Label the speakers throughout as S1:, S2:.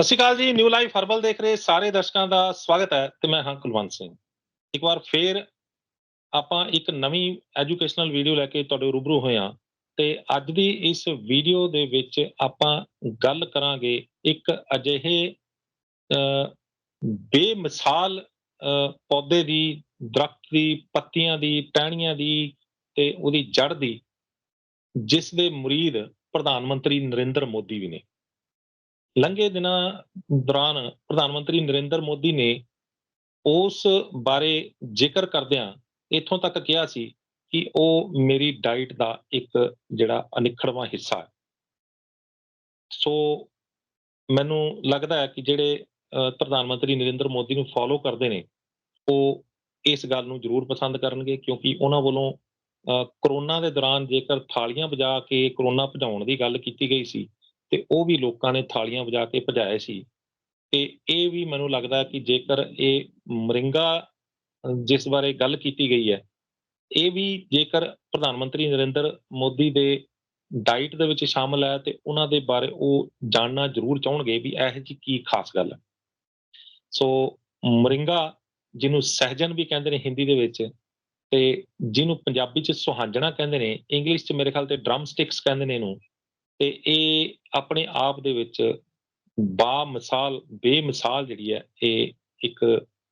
S1: ਸਤਿ ਸ਼੍ਰੀ ਅਕਾਲ ਜੀ new life herbal ਦੇਖ ਰਹੇ ਸਾਰੇ ਦਰਸ਼ਕਾਂ ਦਾ ਸਵਾਗਤ ਹੈ ਤੇ ਮੈਂ ਹਾਂ ਕੁਲਵੰਤ ਸਿੰਘ। ਇੱਕ ਵਾਰ ਫੇਰ ਆਪਾਂ ਇੱਕ ਨਵੀਂ ਐਜੂਕੇਸ਼ਨਲ ਵੀਡੀਓ ਲੈ ਕੇ ਤੁਹਾਡੇ ਰੂਬਰੂ ਹੋਏ ਹਾਂ ਤੇ ਅੱਜ ਦੀ ਇਸ ਵੀਡੀਓ ਦੇ ਵਿੱਚ ਆਪਾਂ ਗੱਲ ਕਰਾਂਗੇ ਇੱਕ ਅਜਿਹੇ ਬੇਮਿਸਾਲ ਪੌਦੇ ਦੀ, ਦਰਖਤ ਦੀ, ਪੱਤੀਆਂ ਦੀ, ਟਹਿਣੀਆਂ ਦੀ ਤੇ ਉਹਦੀ ਜੜ ਦੀ, ਜਿਸ ਦੇ ਮੁਰੀਦ ਪ੍ਰਧਾਨ ਮੰਤਰੀ ਨਰਿੰਦਰ ਮੋਦੀ ਵੀ ਨੇ। ਲੰਘੇ ਦਿਨਾਂ ਦੌਰਾਨ ਪ੍ਰਧਾਨ ਮੰਤਰੀ ਨਰਿੰਦਰ ਮੋਦੀ ਨੇ ਉਸ ਬਾਰੇ ਜ਼ਿਕਰ ਕਰਦਿਆਂ ਇਥੋਂ ਤੱਕ ਕਿਹਾ ਸੀ ਕਿ ਉਹ ਮੇਰੀ ਡਾਈਟ ਦਾ ਇੱਕ ਜਿਹੜਾ ਅਨਿਖੜਵਾਂ ਹਿੱਸਾ ਹੈ। ਸੋ ਮੈਨੂੰ ਲੱਗਦਾ ਹੈ ਕਿ ਜਿਹੜੇ ਪ੍ਰਧਾਨ ਮੰਤਰੀ ਨਰਿੰਦਰ ਮੋਦੀ ਨੂੰ ਫੋਲੋ ਕਰਦੇ ਨੇ, ਉਹ ਇਸ ਗੱਲ ਨੂੰ ਜ਼ਰੂਰ ਪਸੰਦ ਕਰਨਗੇ ਕਿਉਂਕਿ ਉਹਨਾਂ ਵੱਲੋਂ ਕਰੋਨਾ ਦੇ ਦੌਰਾਨ ਜੇਕਰ ਥਾਲੀਆਂ ਵਜਾ ਕੇ ਕਰੋਨਾ ਭਜਾਉਣ ਦੀ ਗੱਲ ਕੀਤੀ ਗਈ ਸੀ ਤੇ ਉਹ ਵੀ ਲੋਕਾਂ ਨੇ ਥਾਲੀਆਂ ਵਜਾ ਕੇ ਭਜਾਏ ਸੀ। ਤੇ ਇਹ ਵੀ ਮੈਨੂੰ ਲੱਗਦਾ ਕਿ ਜੇਕਰ ਇਹ ਮਰਿੰਗਾ ਜਿਸ ਬਾਰੇ ਗੱਲ ਕੀਤੀ ਗਈ ਹੈ, ਇਹ ਵੀ ਜੇਕਰ ਪ੍ਰਧਾਨ ਮੰਤਰੀ ਨਰਿੰਦਰ ਮੋਦੀ ਦੇ ਡਾਈਟ ਦੇ ਵਿੱਚ ਸ਼ਾਮਲ ਹੈ ਤੇ ਉਹਨਾਂ ਦੇ ਬਾਰੇ ਉਹ ਜਾਣਨਾ ਜ਼ਰੂਰ ਚਾਹਣਗੇ ਵੀ ਇਹ ਜੀ ਕੀ ਖਾਸ ਗੱਲ ਹੈ। ਸੋ ਮਰਿੰਗਾ, ਜਿਹਨੂੰ ਸਹਿਜਨ ਵੀ ਕਹਿੰਦੇ ਨੇ ਹਿੰਦੀ ਦੇ ਵਿੱਚ ਤੇ ਜਿਹਨੂੰ ਪੰਜਾਬੀ ਚ ਸੁਹਾਂਜਣਾ ਕਹਿੰਦੇ ਨੇ, ਇੰਗਲਿਸ਼ ਚ ਮੇਰੇ ਖਿਆਲ ਤੇ ਡਰਮ ਸਟਿਕਸ ਕਹਿੰਦੇ ਨੇ ਇਹਨੂੰ ਤੇ ਇਹ ਆਪਣੇ ਆਪ ਦੇ ਵਿੱਚ ਬਾ ਮਿਸਾਲ ਬੇਮਿਸਾਲ ਜਿਹੜੀ ਹੈ ਇਹ ਇੱਕ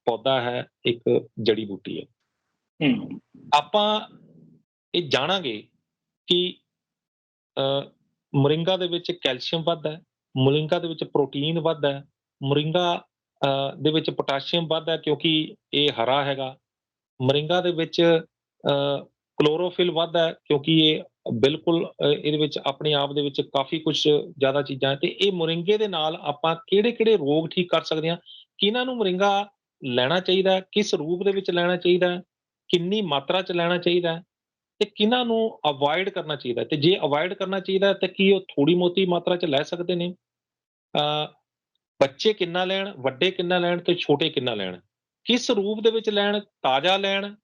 S1: ਪੌਦਾ ਹੈ ਇੱਕ ਜੜੀ ਬੂਟੀ ਹੈ। ਆਪਾਂ ਇਹ ਜਾਣਾਂਗੇ ਕਿ ਮੋਰਿੰਗਾ ਦੇ ਵਿੱਚ ਕੈਲਸ਼ੀਅਮ ਵੱਧ ਹੈ ਮੋਰਿੰਗਾ ਦੇ ਵਿੱਚ ਪ੍ਰੋਟੀਨ ਵੱਧ ਹੈ ਮੋਰਿੰਗਾ ਦੇ ਵਿੱਚ ਪੋਟਾਸ਼ੀਅਮ ਵੱਧ ਹੈ ਕਿਉਂਕਿ ਇਹ ਹਰਾ ਹੈਗਾ। ਮੋਰਿੰਗਾ ਦੇ ਵਿੱਚ ਕਲੋਰੋਫਿਲ ਵੱਧ ਹੈ ਕਿਉਂਕਿ ਇਹ ਬਿਲਕੁਲ ਇਹਦੇ ਵਿੱਚ ਆਪਣੇ ਆਪ ਦੇ ਵਿੱਚ ਕਾਫੀ ਕੁਝ ਜ਼ਿਆਦਾ ਚੀਜ਼ਾਂ ਹੈ ਤੇ ਇਹ ਮੁਰਿੰਗੇ ਦੇ ਨਾਲ ਆਪਾਂ ਕਿਹੜੇ-ਕਿਹੜੇ ਰੋਗ ਠੀਕ ਕਰ ਸਕਦੇ ਹਾਂ, ਕਿਹਨਾਂ ਨੂੰ ਮੁਰਿੰਗਾ ਲੈਣਾ ਚਾਹੀਦਾ ਕਿਸ ਰੂਪ ਦੇ ਵਿੱਚ ਲੈਣਾ ਚਾਹੀਦਾ ਕਿੰਨੀ ਮਾਤਰਾ ਚ ਲੈਣਾ ਚਾਹੀਦਾ ਹੈ ਤੇ ਕਿਹਨਾਂ ਨੂੰ ਅਵੋਇਡ ਕਰਨਾ ਚਾਹੀਦਾ ਹੈ ਤੇ ਜੇ ਅਵੋਇਡ ਕਰਨਾ ਚਾਹੀਦਾ ਤਾਂ ਕੀ ਉਹ ਥੋੜੀ ਮੋਤੀ ਮਾਤਰਾ ਚ ਲੈ ਸਕਦੇ ਨੇ? ਅ ਬੱਚੇ ਕਿੰਨਾ ਲੈਣ, ਵੱਡੇ ਕਿੰਨਾ ਲੈਣ ਤੇ ਛੋਟੇ ਕਿੰਨਾ ਲੈਣ? ਕਿਸ ਰੂਪ ਦੇ ਵਿੱਚ ਲੈਣ, ਤਾਜ਼ਾ ਲੈਣ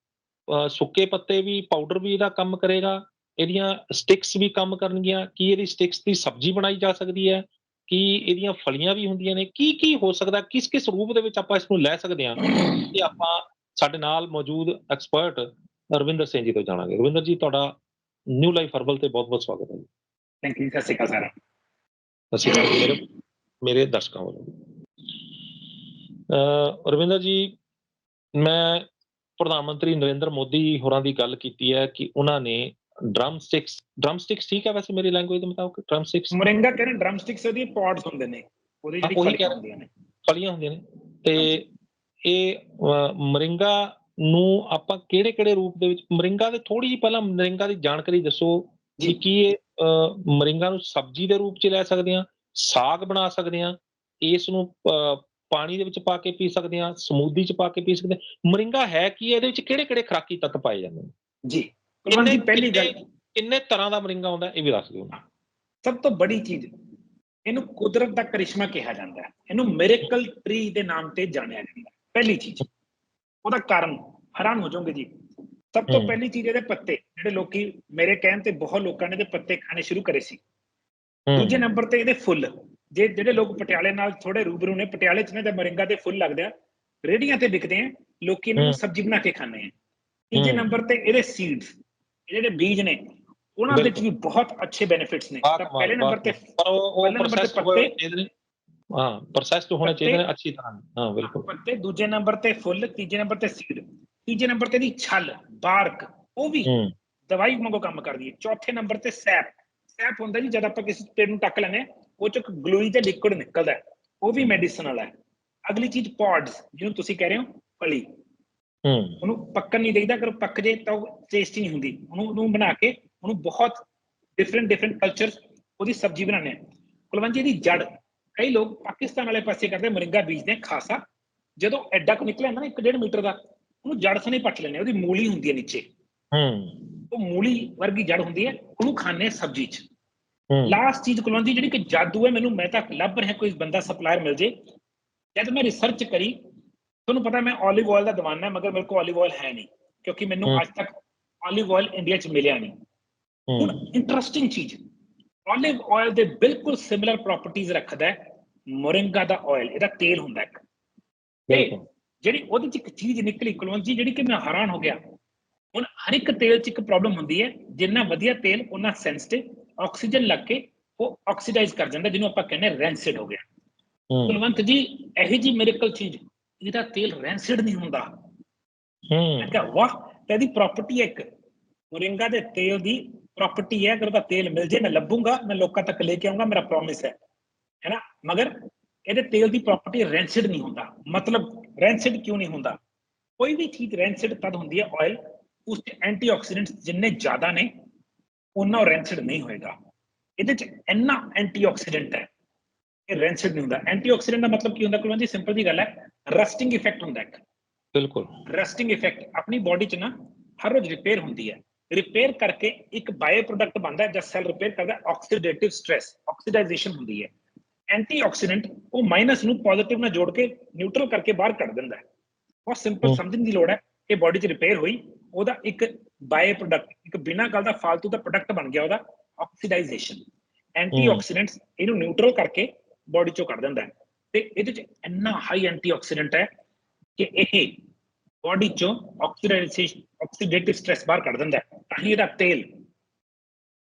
S1: ਸੁੱਕੇ ਪੱਤੇ ਵੀ ਪਾਊਡਰ ਵੀ ਇਹਦਾ ਕੰਮ ਕਰੇਗਾ। ਇਹਦੀਆਂ ਸਟਿਕਸ ਵੀ ਕੰਮ ਕਰਨਗੀਆਂ। ਕੀ ਇਹਦੀ ਸਟਿਕਸ ਦੀ ਸਬਜ਼ੀ ਬਣਾਈ ਜਾ ਸਕਦੀ ਹੈ? ਕੀ ਇਹਦੀਆਂ ਫਲੀਆਂ ਵੀ ਹੁੰਦੀਆਂ ਨੇ? ਕੀ ਕੀ ਹੋ ਸਕਦਾ? ਕਿਸ ਕਿਸ ਰੂਪ ਦੇ ਵਿੱਚ ਆਪਾਂ ਇਸ ਨੂੰ ਲੈ ਸਕਦੇ ਹਾਂ? ਇਹ ਆਪਾਂ ਸਾਡੇ ਨਾਲ ਮੌਜੂਦ ਐਕਸਪਰਟ ਰਵਿੰਦਰ ਸਿੰਘ ਜੀ ਤੋਂ ਜਾਣਾਂਗੇ। ਰਵਿੰਦਰ ਜੀ ਤੁਹਾਡਾ ਨਿਊ ਲਾਈਫ ਹਰਬਲ ਤੇ ਬਹੁਤ ਬਹੁਤ ਸਵਾਗਤ ਹੈ
S2: ਥੈਂਕ ਯੂ ਸਤਿ ਸ਼੍ਰੀ ਅਕਾਲ ਸਾਰਾ
S1: ਸਤਿ ਸ਼੍ਰੀ ਅਕਾਲ ਮੇਰੇ ਮੇਰੇ ਦਰਸ਼ਕਾਂ ਵੱਲੋਂ। ਅਹ ਰਵਿੰਦਰ ਜੀ ਮੈਂ ਪ੍ਰਧਾਨ ਮੰਤਰੀ ਨਰਿੰਦਰ ਮੋਦੀ ਹੋਰਾਂ ਦੀ ਗੱਲ ਕੀਤੀ ਹੈ ਕਿ ਉਹਨਾਂ ਨੇ ਡਰਮ ਸਟਿਕਸ ਡਰਮ ਸਟਿਕਸ ਠੀਕ ਹੈ ਵੈਸੇ ਮੇਰੀ ਲੈਂਗੁਏਜ ਦੇ ਮੁਤਾਬਕ? ਡਰਮ ਸਟਿਕਸ
S2: ਮੋਰਿੰਗਾ ਕਹਿੰਦੇ ਡਰਮ ਸਟਿਕਸ ਉਹਦੀ ਪੌਡਸ ਹੁੰਦੇ ਨੇ ਉਹਦੇ ਜਿਹੜੀ ਫਲੀਆਂ ਹੁੰਦੀਆਂ ਨੇ।
S1: ਫਲੀਆਂ ਹੁੰਦੀਆਂ ਨੇ। ਤੇ ਇਹ ਮਰਿੰਗਾ ਨੂੰ ਆਪਾਂ ਕਿਹੜੇ ਕਿਹੜੇ ਰੂਪ ਦੇ ਵਿੱਚ ਮਰਿੰਗਾ ਦੇ ਥੋੜੀ ਜਿਹੀ ਪਹਿਲਾਂ ਮਰਿੰਗਾ ਦੀ ਜਾਣਕਾਰੀ ਦੱਸੋ ਕਿ। ਕੀ ਇਹ ਮਰਿੰਗਾ ਨੂੰ ਸਬਜ਼ੀ ਦੇ ਰੂਪ 'ਚ ਲੈ ਸਕਦੇ ਹਾਂ ਸਾਗ ਬਣਾ ਸਕਦੇ ਹਾਂ ਇਸ ਨੂੰ ਪਾਣੀ ਦੇ ਵਿੱਚ ਪਾ ਕੇ ਪੀ ਸਕਦੇ ਹਾਂ ਸਮੂਦੀ 'ਚ ਪਾ ਕੇ ਪੀ ਸਕਦੇ ਹਾਂ। ਮਰਿੰਗਾ ਹੈ ਕੀ? ਇਹਦੇ ਵਿੱਚ ਕਿਹੜੇ ਕਿਹੜੇ ਖੁਰਾਕੀ ਤੱਤ ਪਾਏ ਜਾਂਦੇ ਨੇ?
S2: ਜੀ। ਕੁਲਵੰਤ ਜੀ ਪਹਿਲੀ ਗੱਲ
S1: ਕਿੰਨੇ- ਤਰ੍ਹਾਂ ਦਾ ਮਰਿੰਗਾ ਹੁੰਦਾ ਹੈ? ਇਹ ਵੀ ਦੱਸ ਦਿਓ
S2: ਸਭ ਤੋਂ ਬੜੀ ਚੀਜ਼ ਇਹਨੂੰ ਕੁਦਰਤ ਦਾ ਕਰਿਸ਼ਮਾ ਕਿਹਾ ਜਾਂਦਾ ਹੈ। ਇਹਨੂੰ ਮਿਰੇਕਲ ਟਰੀ ਦੇ ਨਾਮ ਤੇ ਜਾਣਿਆ ਜਾਂਦਾ ਹੈ। ਪਹਿਲੀ ਚੀਜ਼। ਉਹਦਾ ਕਾਰਨ ਹੈਰਾਨ ਹੋ ਜਾਓਗੇ ਜੀ। ਸਭ ਤੋਂ। ਪਹਿਲੀ ਚੀਜ਼ ਇਹਦੇ ਪੱਤੇ। ਜਿਹੜੇ ਲੋਕੀ ਮੇਰੇ ਕਹਿਣ ਤੇ ਬਹੁਤ ਲੋਕਾਂ ਨੇ ਇਹਦੇ ਪੱਤੇ ਖਾਣੇ ਸ਼ੁਰੂ ਕਰੇ ਸੀ। ਦੂਜੇ ਨੰਬਰ ਤੇ ਇਹਦੇ ਫੁੱਲ। ਜੇ ਜਿਹੜੇ ਲੋਕ ਪਟਿਆਲੇ ਨਾਲ ਥੋੜੇ ਰੂਬਰੂ ਨੇ ਪਟਿਆਲੇ ਚ ਨੇ ਤੇ ਮਰਿੰਗਾ ਦੇ ਫੁੱਲ ਲੱਗਦੇ ਆ ਰੇੜੀਆਂ ਤੇ ਵਿਕਦੇ ਆ ਲੋਕੀ ਇਹਨਾਂ ਨੂੰ। ਸਬਜ਼ੀ ਬਣਾ ਕੇ ਖਾਂਦੇ ਆ। ਤੀਜੇ। ਨੰਬਰ ਤੇ ਇਹਦੇ ਸੀਡਸ ਜਿਹੜੇ ਬੀਜ ਨੇ ਉਹਨਾਂ ਵਿੱਚ ਵੀ ਬਹੁਤ ਅੱਛੇ ਬੈਨੀਫਿਟਸ ਨੇ। ਤਾਂ ਪਹਿਲੇ ਨੰਬਰ ਤੇ
S1: ਪਰ ਉਹ
S2: ਤੇ
S1: ਪ੍ਰੋਸੈਸ ਹੋਣੇ ਨੇ ਹਾਂ ਪ੍ਰੋਸੈਸ ਹੋਣੇ
S2: ਪੱਤੇ-
S1: ਚਾਹੀਦੇ ਨੇ ਅੱਛੀ ਤਰ੍ਹਾਂ ਹਾਂ ਬਿਲਕੁਲ।
S2: ਪੱਤੇ ਦੂਜੇ ਨੰਬਰ ਤੇ ਫੁੱਲ ਤੀਜੇ ਨੰਬਰ ਤੇ ਸੀਡ ਤੀਜੇ ਨੰਬਰ ਤੇ ਦੀ ਛਲ ਬਾਰਕ ਉਹ ਵੀ
S1: ਹੂੰ।
S2: ਦਵਾਈ ਵਾਂਗੂ ਕੰਮ ਕਰਦੀ ਹੈ। ਚੌਥੇ ਨੰਬਰ ਤੇ ਸੈਪ। ਸੈਪ ਹੁੰਦਾ ਜੀ ਜਦ ਆਪਾਂ ਕਿਸੇ ਪੇੜ ਨੂੰ ਟੱਕ ਲੈਂਦੇ ਹਾਂ ਉਹ ਚ ਗਲੂਈ ਤੇ ਲਿਕੁਇਡ ਨਿਕਲਦਾ ਹੈ ਉਹ ਵੀ ਮੈਡੀਸਨਲ ਹੈ। ਅਗਲੀ ਚੀਜ਼ ਪੌਡਸ ਜਿਹਨੂੰ ਤੁਸੀਂ ਕਹਿ ਰਹੇ ਹੋ ਫਲੀ
S1: ਹੂੰ।
S2: ਉਹਨੂੰ ਪੱਕਣ ਨਹੀਂ ਦੇਈਦਾ ਅਗਰ ਪੱਕ ਜੇ ਤਾਂ ਉਹ ਟੇਸਟੀ ਨਹੀਂ ਹੁੰਦੀ। ਉਹਨੂੰ ਉਹਨੂੰ ਬਣਾ ਕੇ ਉਹਨੂੰ ਬਹੁਤ ਡਿਫਰੈਂਟ ਡਿਫਰੈਂਟ ਕਲਚਰ ਉਹਦੀ ਸਬਜ਼ੀ ਬਣਾਉਂਦੇ ਆ ਕੁਲਵੰਤ ਜੀ ਦੀ ਜੜ। ਕਈ ਲੋਕ ਪਾਕਿਸਤਾਨ ਵਾਲੇ ਪਾਸੇ ਕਰਦੇ ਮਰਿੰਗਾ ਬੀਜਦੇ ਖਾਸਾ। ਜਦੋਂ ਐਡਾ ਕੁ ਨਿਕਲਿਆ ਨਾ 1.5 ਮੀਟਰ ਦਾ ਉਹਨੂੰ ਜੜ ਸਣੇ ਪੱਟ ਆ, ਉਹਦੀ ਮੂਲੀ ਹੁੰਦੀ ਹੈ ਨੀਚੇ।
S1: ਹੂੰ।
S2: ਉਹ ਮੂਲੀ ਵਰਗੀ ਜੜ ਹੁੰਦੀ ਹੈ ਉਹਨੂੰ ਖਾਣੇ ਸਬਜ਼ੀ 'ਚ। ਲਾਸਟ ਚੀਜ਼ ਕੋਲੋਂ ਜਿਹੜੀ ਕਿ ਜਾਦੂ ਹੈ ਮੈਨੂੰ ਮੈਂ ਤਾਂ ਲੱਭ ਰਿਹਾ ਕੋਈ ਬੰਦਾ ਸਪਲਾਇਰ ਮਿਲ ਜੇ। ਜਦ ਮੈਂ ਰਿਸਰਚ ਕਰੀ ਤੁਹਾਨੂੰ ਪਤਾ ਮੈਂ 올ਿਵ ਆਇਲ ਦਾ ਦਿਵਾਨਾ ਮਗਰ ਮੇਰੇ ਕੋਲ 올ਿਵ ਆਇਲ ਹੈ ਨਹੀਂ ਕਿਉਂਕਿ ਮੈਨੂੰ ਅੱਜ ਤੱਕ 올ਿਵ ਆਇਲ ਇੰਡੀਆ 'ਚ ਮਿਲਿਆ ਨਹੀਂ। ਹੁਣ ਇੰਟਰਸਟਿੰਗ ਚੀਜ਼ 올ਿਵ ਆਇਲ ਦੇ ਬਿਲਕੁਲ ਸਿਮਿਲਰ ਪ੍ਰੋਪਰਟੀਆਂ ਰੱਖਦਾ ਹੈ ਮੋਰਿੰਗਾ ਦਾ ਆਇਲ ਇਹਦਾ ਤੇਲ ਹੁੰਦਾ ਇੱਕ। ਜਿਹੜੀ ਉਹਦੇ 'ਚ ਇੱਕ ਚੀਜ਼ ਨਿਕਲੀ ਕੁਲਵੰਤ ਜਿਹੜੀ ਕਿ ਮੈਂ ਹੈਰਾਨ ਹੋ ਗਿਆ। ਹੁਣ ਹਰ ਇੱਕ ਤੇਲ 'ਚ ਇੱਕ ਪ੍ਰੋਬਲਮ ਹੁੰਦੀ ਹੈ ਜਿੰਨਾ ਵਧੀਆ ਤੇਲ ਉਹਨਾਂ ਸੈਂਸਿਟਿਵ ਆਕਸੀਜਨ ਲੱਗ ਕੇ ਉਹ ਆਕਸੀਡਾਈਜ਼ ਕਰ ਜਾਂਦਾ ਜਿਹਨੂੰ ਆਪਾਂ ਕਹਿੰਦੇ ਰੈਂਸਿਡ ਹੋ ਗਿਆ।
S1: ਹੂੰ।
S2: ਕੁਲਵੰਤ ਜੀ ਇਹੀ ਜੀ ਮਿਰੇਕਲ ਚੀਜ਼ ਇਹਦਾ ਤੇਲ ਰੈਂਸਿਡ ਨਹੀਂ ਹੁੰਦਾ। ਮੈਂ
S1: ਹੂੰ
S2: ਕਿਹਾ ਵਾਹ ਤੇ ਇਹਦੀ ਪ੍ਰਾਪਰਟੀ ਹੈ ਇੱਕ। ਮੋਰਿੰਗਾ ਦੇ ਤੇਲ ਦੀ ਪ੍ਰਾਪਰਟੀ ਹੈ ਅਗਰ ਉਹਦਾ ਤੇਲ ਮਿਲ ਜੇ ਮੈਂ ਲੱਭੂੰਗਾ ਮੈਂ ਲੋਕਾਂ ਤੱਕ ਲੈ ਕੇ ਆਉਂਗਾ ਮੇਰਾ ਪ੍ਰੋਮਿਸ ਹੈ। ਹੈਨਾ? ਮਗਰ ਇਹਦੇ ਤੇਲ ਦੀ ਪ੍ਰਾਪਰਟੀ ਰੈਂਸਿਡ ਨਹੀਂ ਹੁੰਦਾ। ਮਤਲਬ ਰੈਂਸਿਡ ਕਿਉਂ ਨਹੀਂ ਹੁੰਦਾ? ਕੋਈ ਵੀ ਚੀਜ਼ ਰੈਂਸਿਡ ਤਦ ਹੁੰਦੀ ਹੈ ਆਇਲ ਉਸ ਚ ਐਂਟੀਆਕਸੀਡੈਂਟਸ ਜਿੰਨੇ ਜ਼ਿਆਦਾ ਨੇ ਉਹਨਾਂ ਉਹ ਰੈਂਸਿਡ ਨਹੀਂ ਹੋਏਗਾ। ਇਹਦੇ ਚ ਇੰਨਾ ਐਂਟੀਆਕਸੀਡੈਂਟ ਹੈ ਇਹ ਰੈਂਸਿਡ ਨਹੀਂ ਹੁੰਦਾ। ਐਂਟੀਆਕਸੀਡੈਂਟ ਦਾ ਮਤਲਬ ਕੀ ਹੁੰਦਾ ਕੁਲਵੰਤ ਜੀ? ਸਿੰਪਲ ਜੀ ਗੱਲ ਹੈ ਰਸਟਿੰਗ ਇਫੈਕਟ ਹੁੰਦਾ ਇੱਕ।
S1: ਬਿਲਕੁਲ।
S2: ਰੈਸਟਿੰਗ ਇਫੈਕਟ ਆਪਣੀ ਬਾਡੀ 'ਚ ਨਾ ਹਰ ਰੋਜ਼ ਰਿਪੇਅਰ ਹੁੰਦੀ ਹੈ। ਰਿਪੇਅਰ ਕਰਕੇ ਇੱਕ ਬਾਇਓ ਪ੍ਰੋਡਕਟ ਬਣਦਾ ਹੈ ਜਦ ਸੈਲ ਰਿਪੇਅਰ ਕਰਦਾ ਆਕਸੀਡੇਟਿਵ ਸਟ्रेस ਆਕਸੀਡਾਈਜੇਸ਼ਨ ਹੁੰਦੀ ਹੈ। ਐਂਟੀਆਕਸੀਡੈਂਟ ਉਹ ਮਾਈਨਸ ਨੂੰ ਪੋਜ਼ਿਟਿਵ ਨਾਲ ਜੋੜ ਕੇ ਨਿਊਟਰਲ ਕਰਕੇ ਬਾਹਰ ਕੱਢ ਦਿੰਦਾ ਹੈ। ਬਹੁਤ ਸਿੰਪਲ। ਸਮਝਣ ਦੀ ਲੋੜ ਹੈ ਕਿ ਬਾਡੀ 'ਚ ਰਿਪੇਅਰ ਹੋਈ ਉਹਦਾ ਇੱਕ ਬਾਏ ਪ੍ਰੋਡਕਟ ਇੱਕ ਬਿਨਾਂ ਗੱਲ ਦਾ ਫਾਲਤੂ ਦਾ ਪ੍ਰੋਡਕਟ ਬਣ ਗਿਆ ਉਹਦਾ ਆਕਸੀਡਾਈਜੇਸ਼ਨ ਐਂਟੀ ਐਂਟੀਆਕਸੀਡੈਂਟਸ ਇਹਨੂੰ ਨਿਊਟਰਲ ਕਰਕੇ ਬਾਡੀ ਚੋਂ ਕੱਢ ਦਿੰਦਾ ਹੈ। ਤੇ ਇਹਦੇ ਚ ਇੰਨਾ ਹਾਈ ਐਂਟੀਆਕਸੀਡੈਂਟ ਹੈ ਕਿ ਇਹ ਬਾਡੀ ਚੋਂ ਆਕਸੀਡਾਈਜੇਸ਼ਨ ਆਕਸੀਡੇਟਿਵ ਸਟ੍ਰੈਸ ਬਾਹਰ ਕੱਢ ਦਿੰਦਾ ਹੈ। ਤਾਂ ਹੀ ਇਹਦਾ ਤੇਲ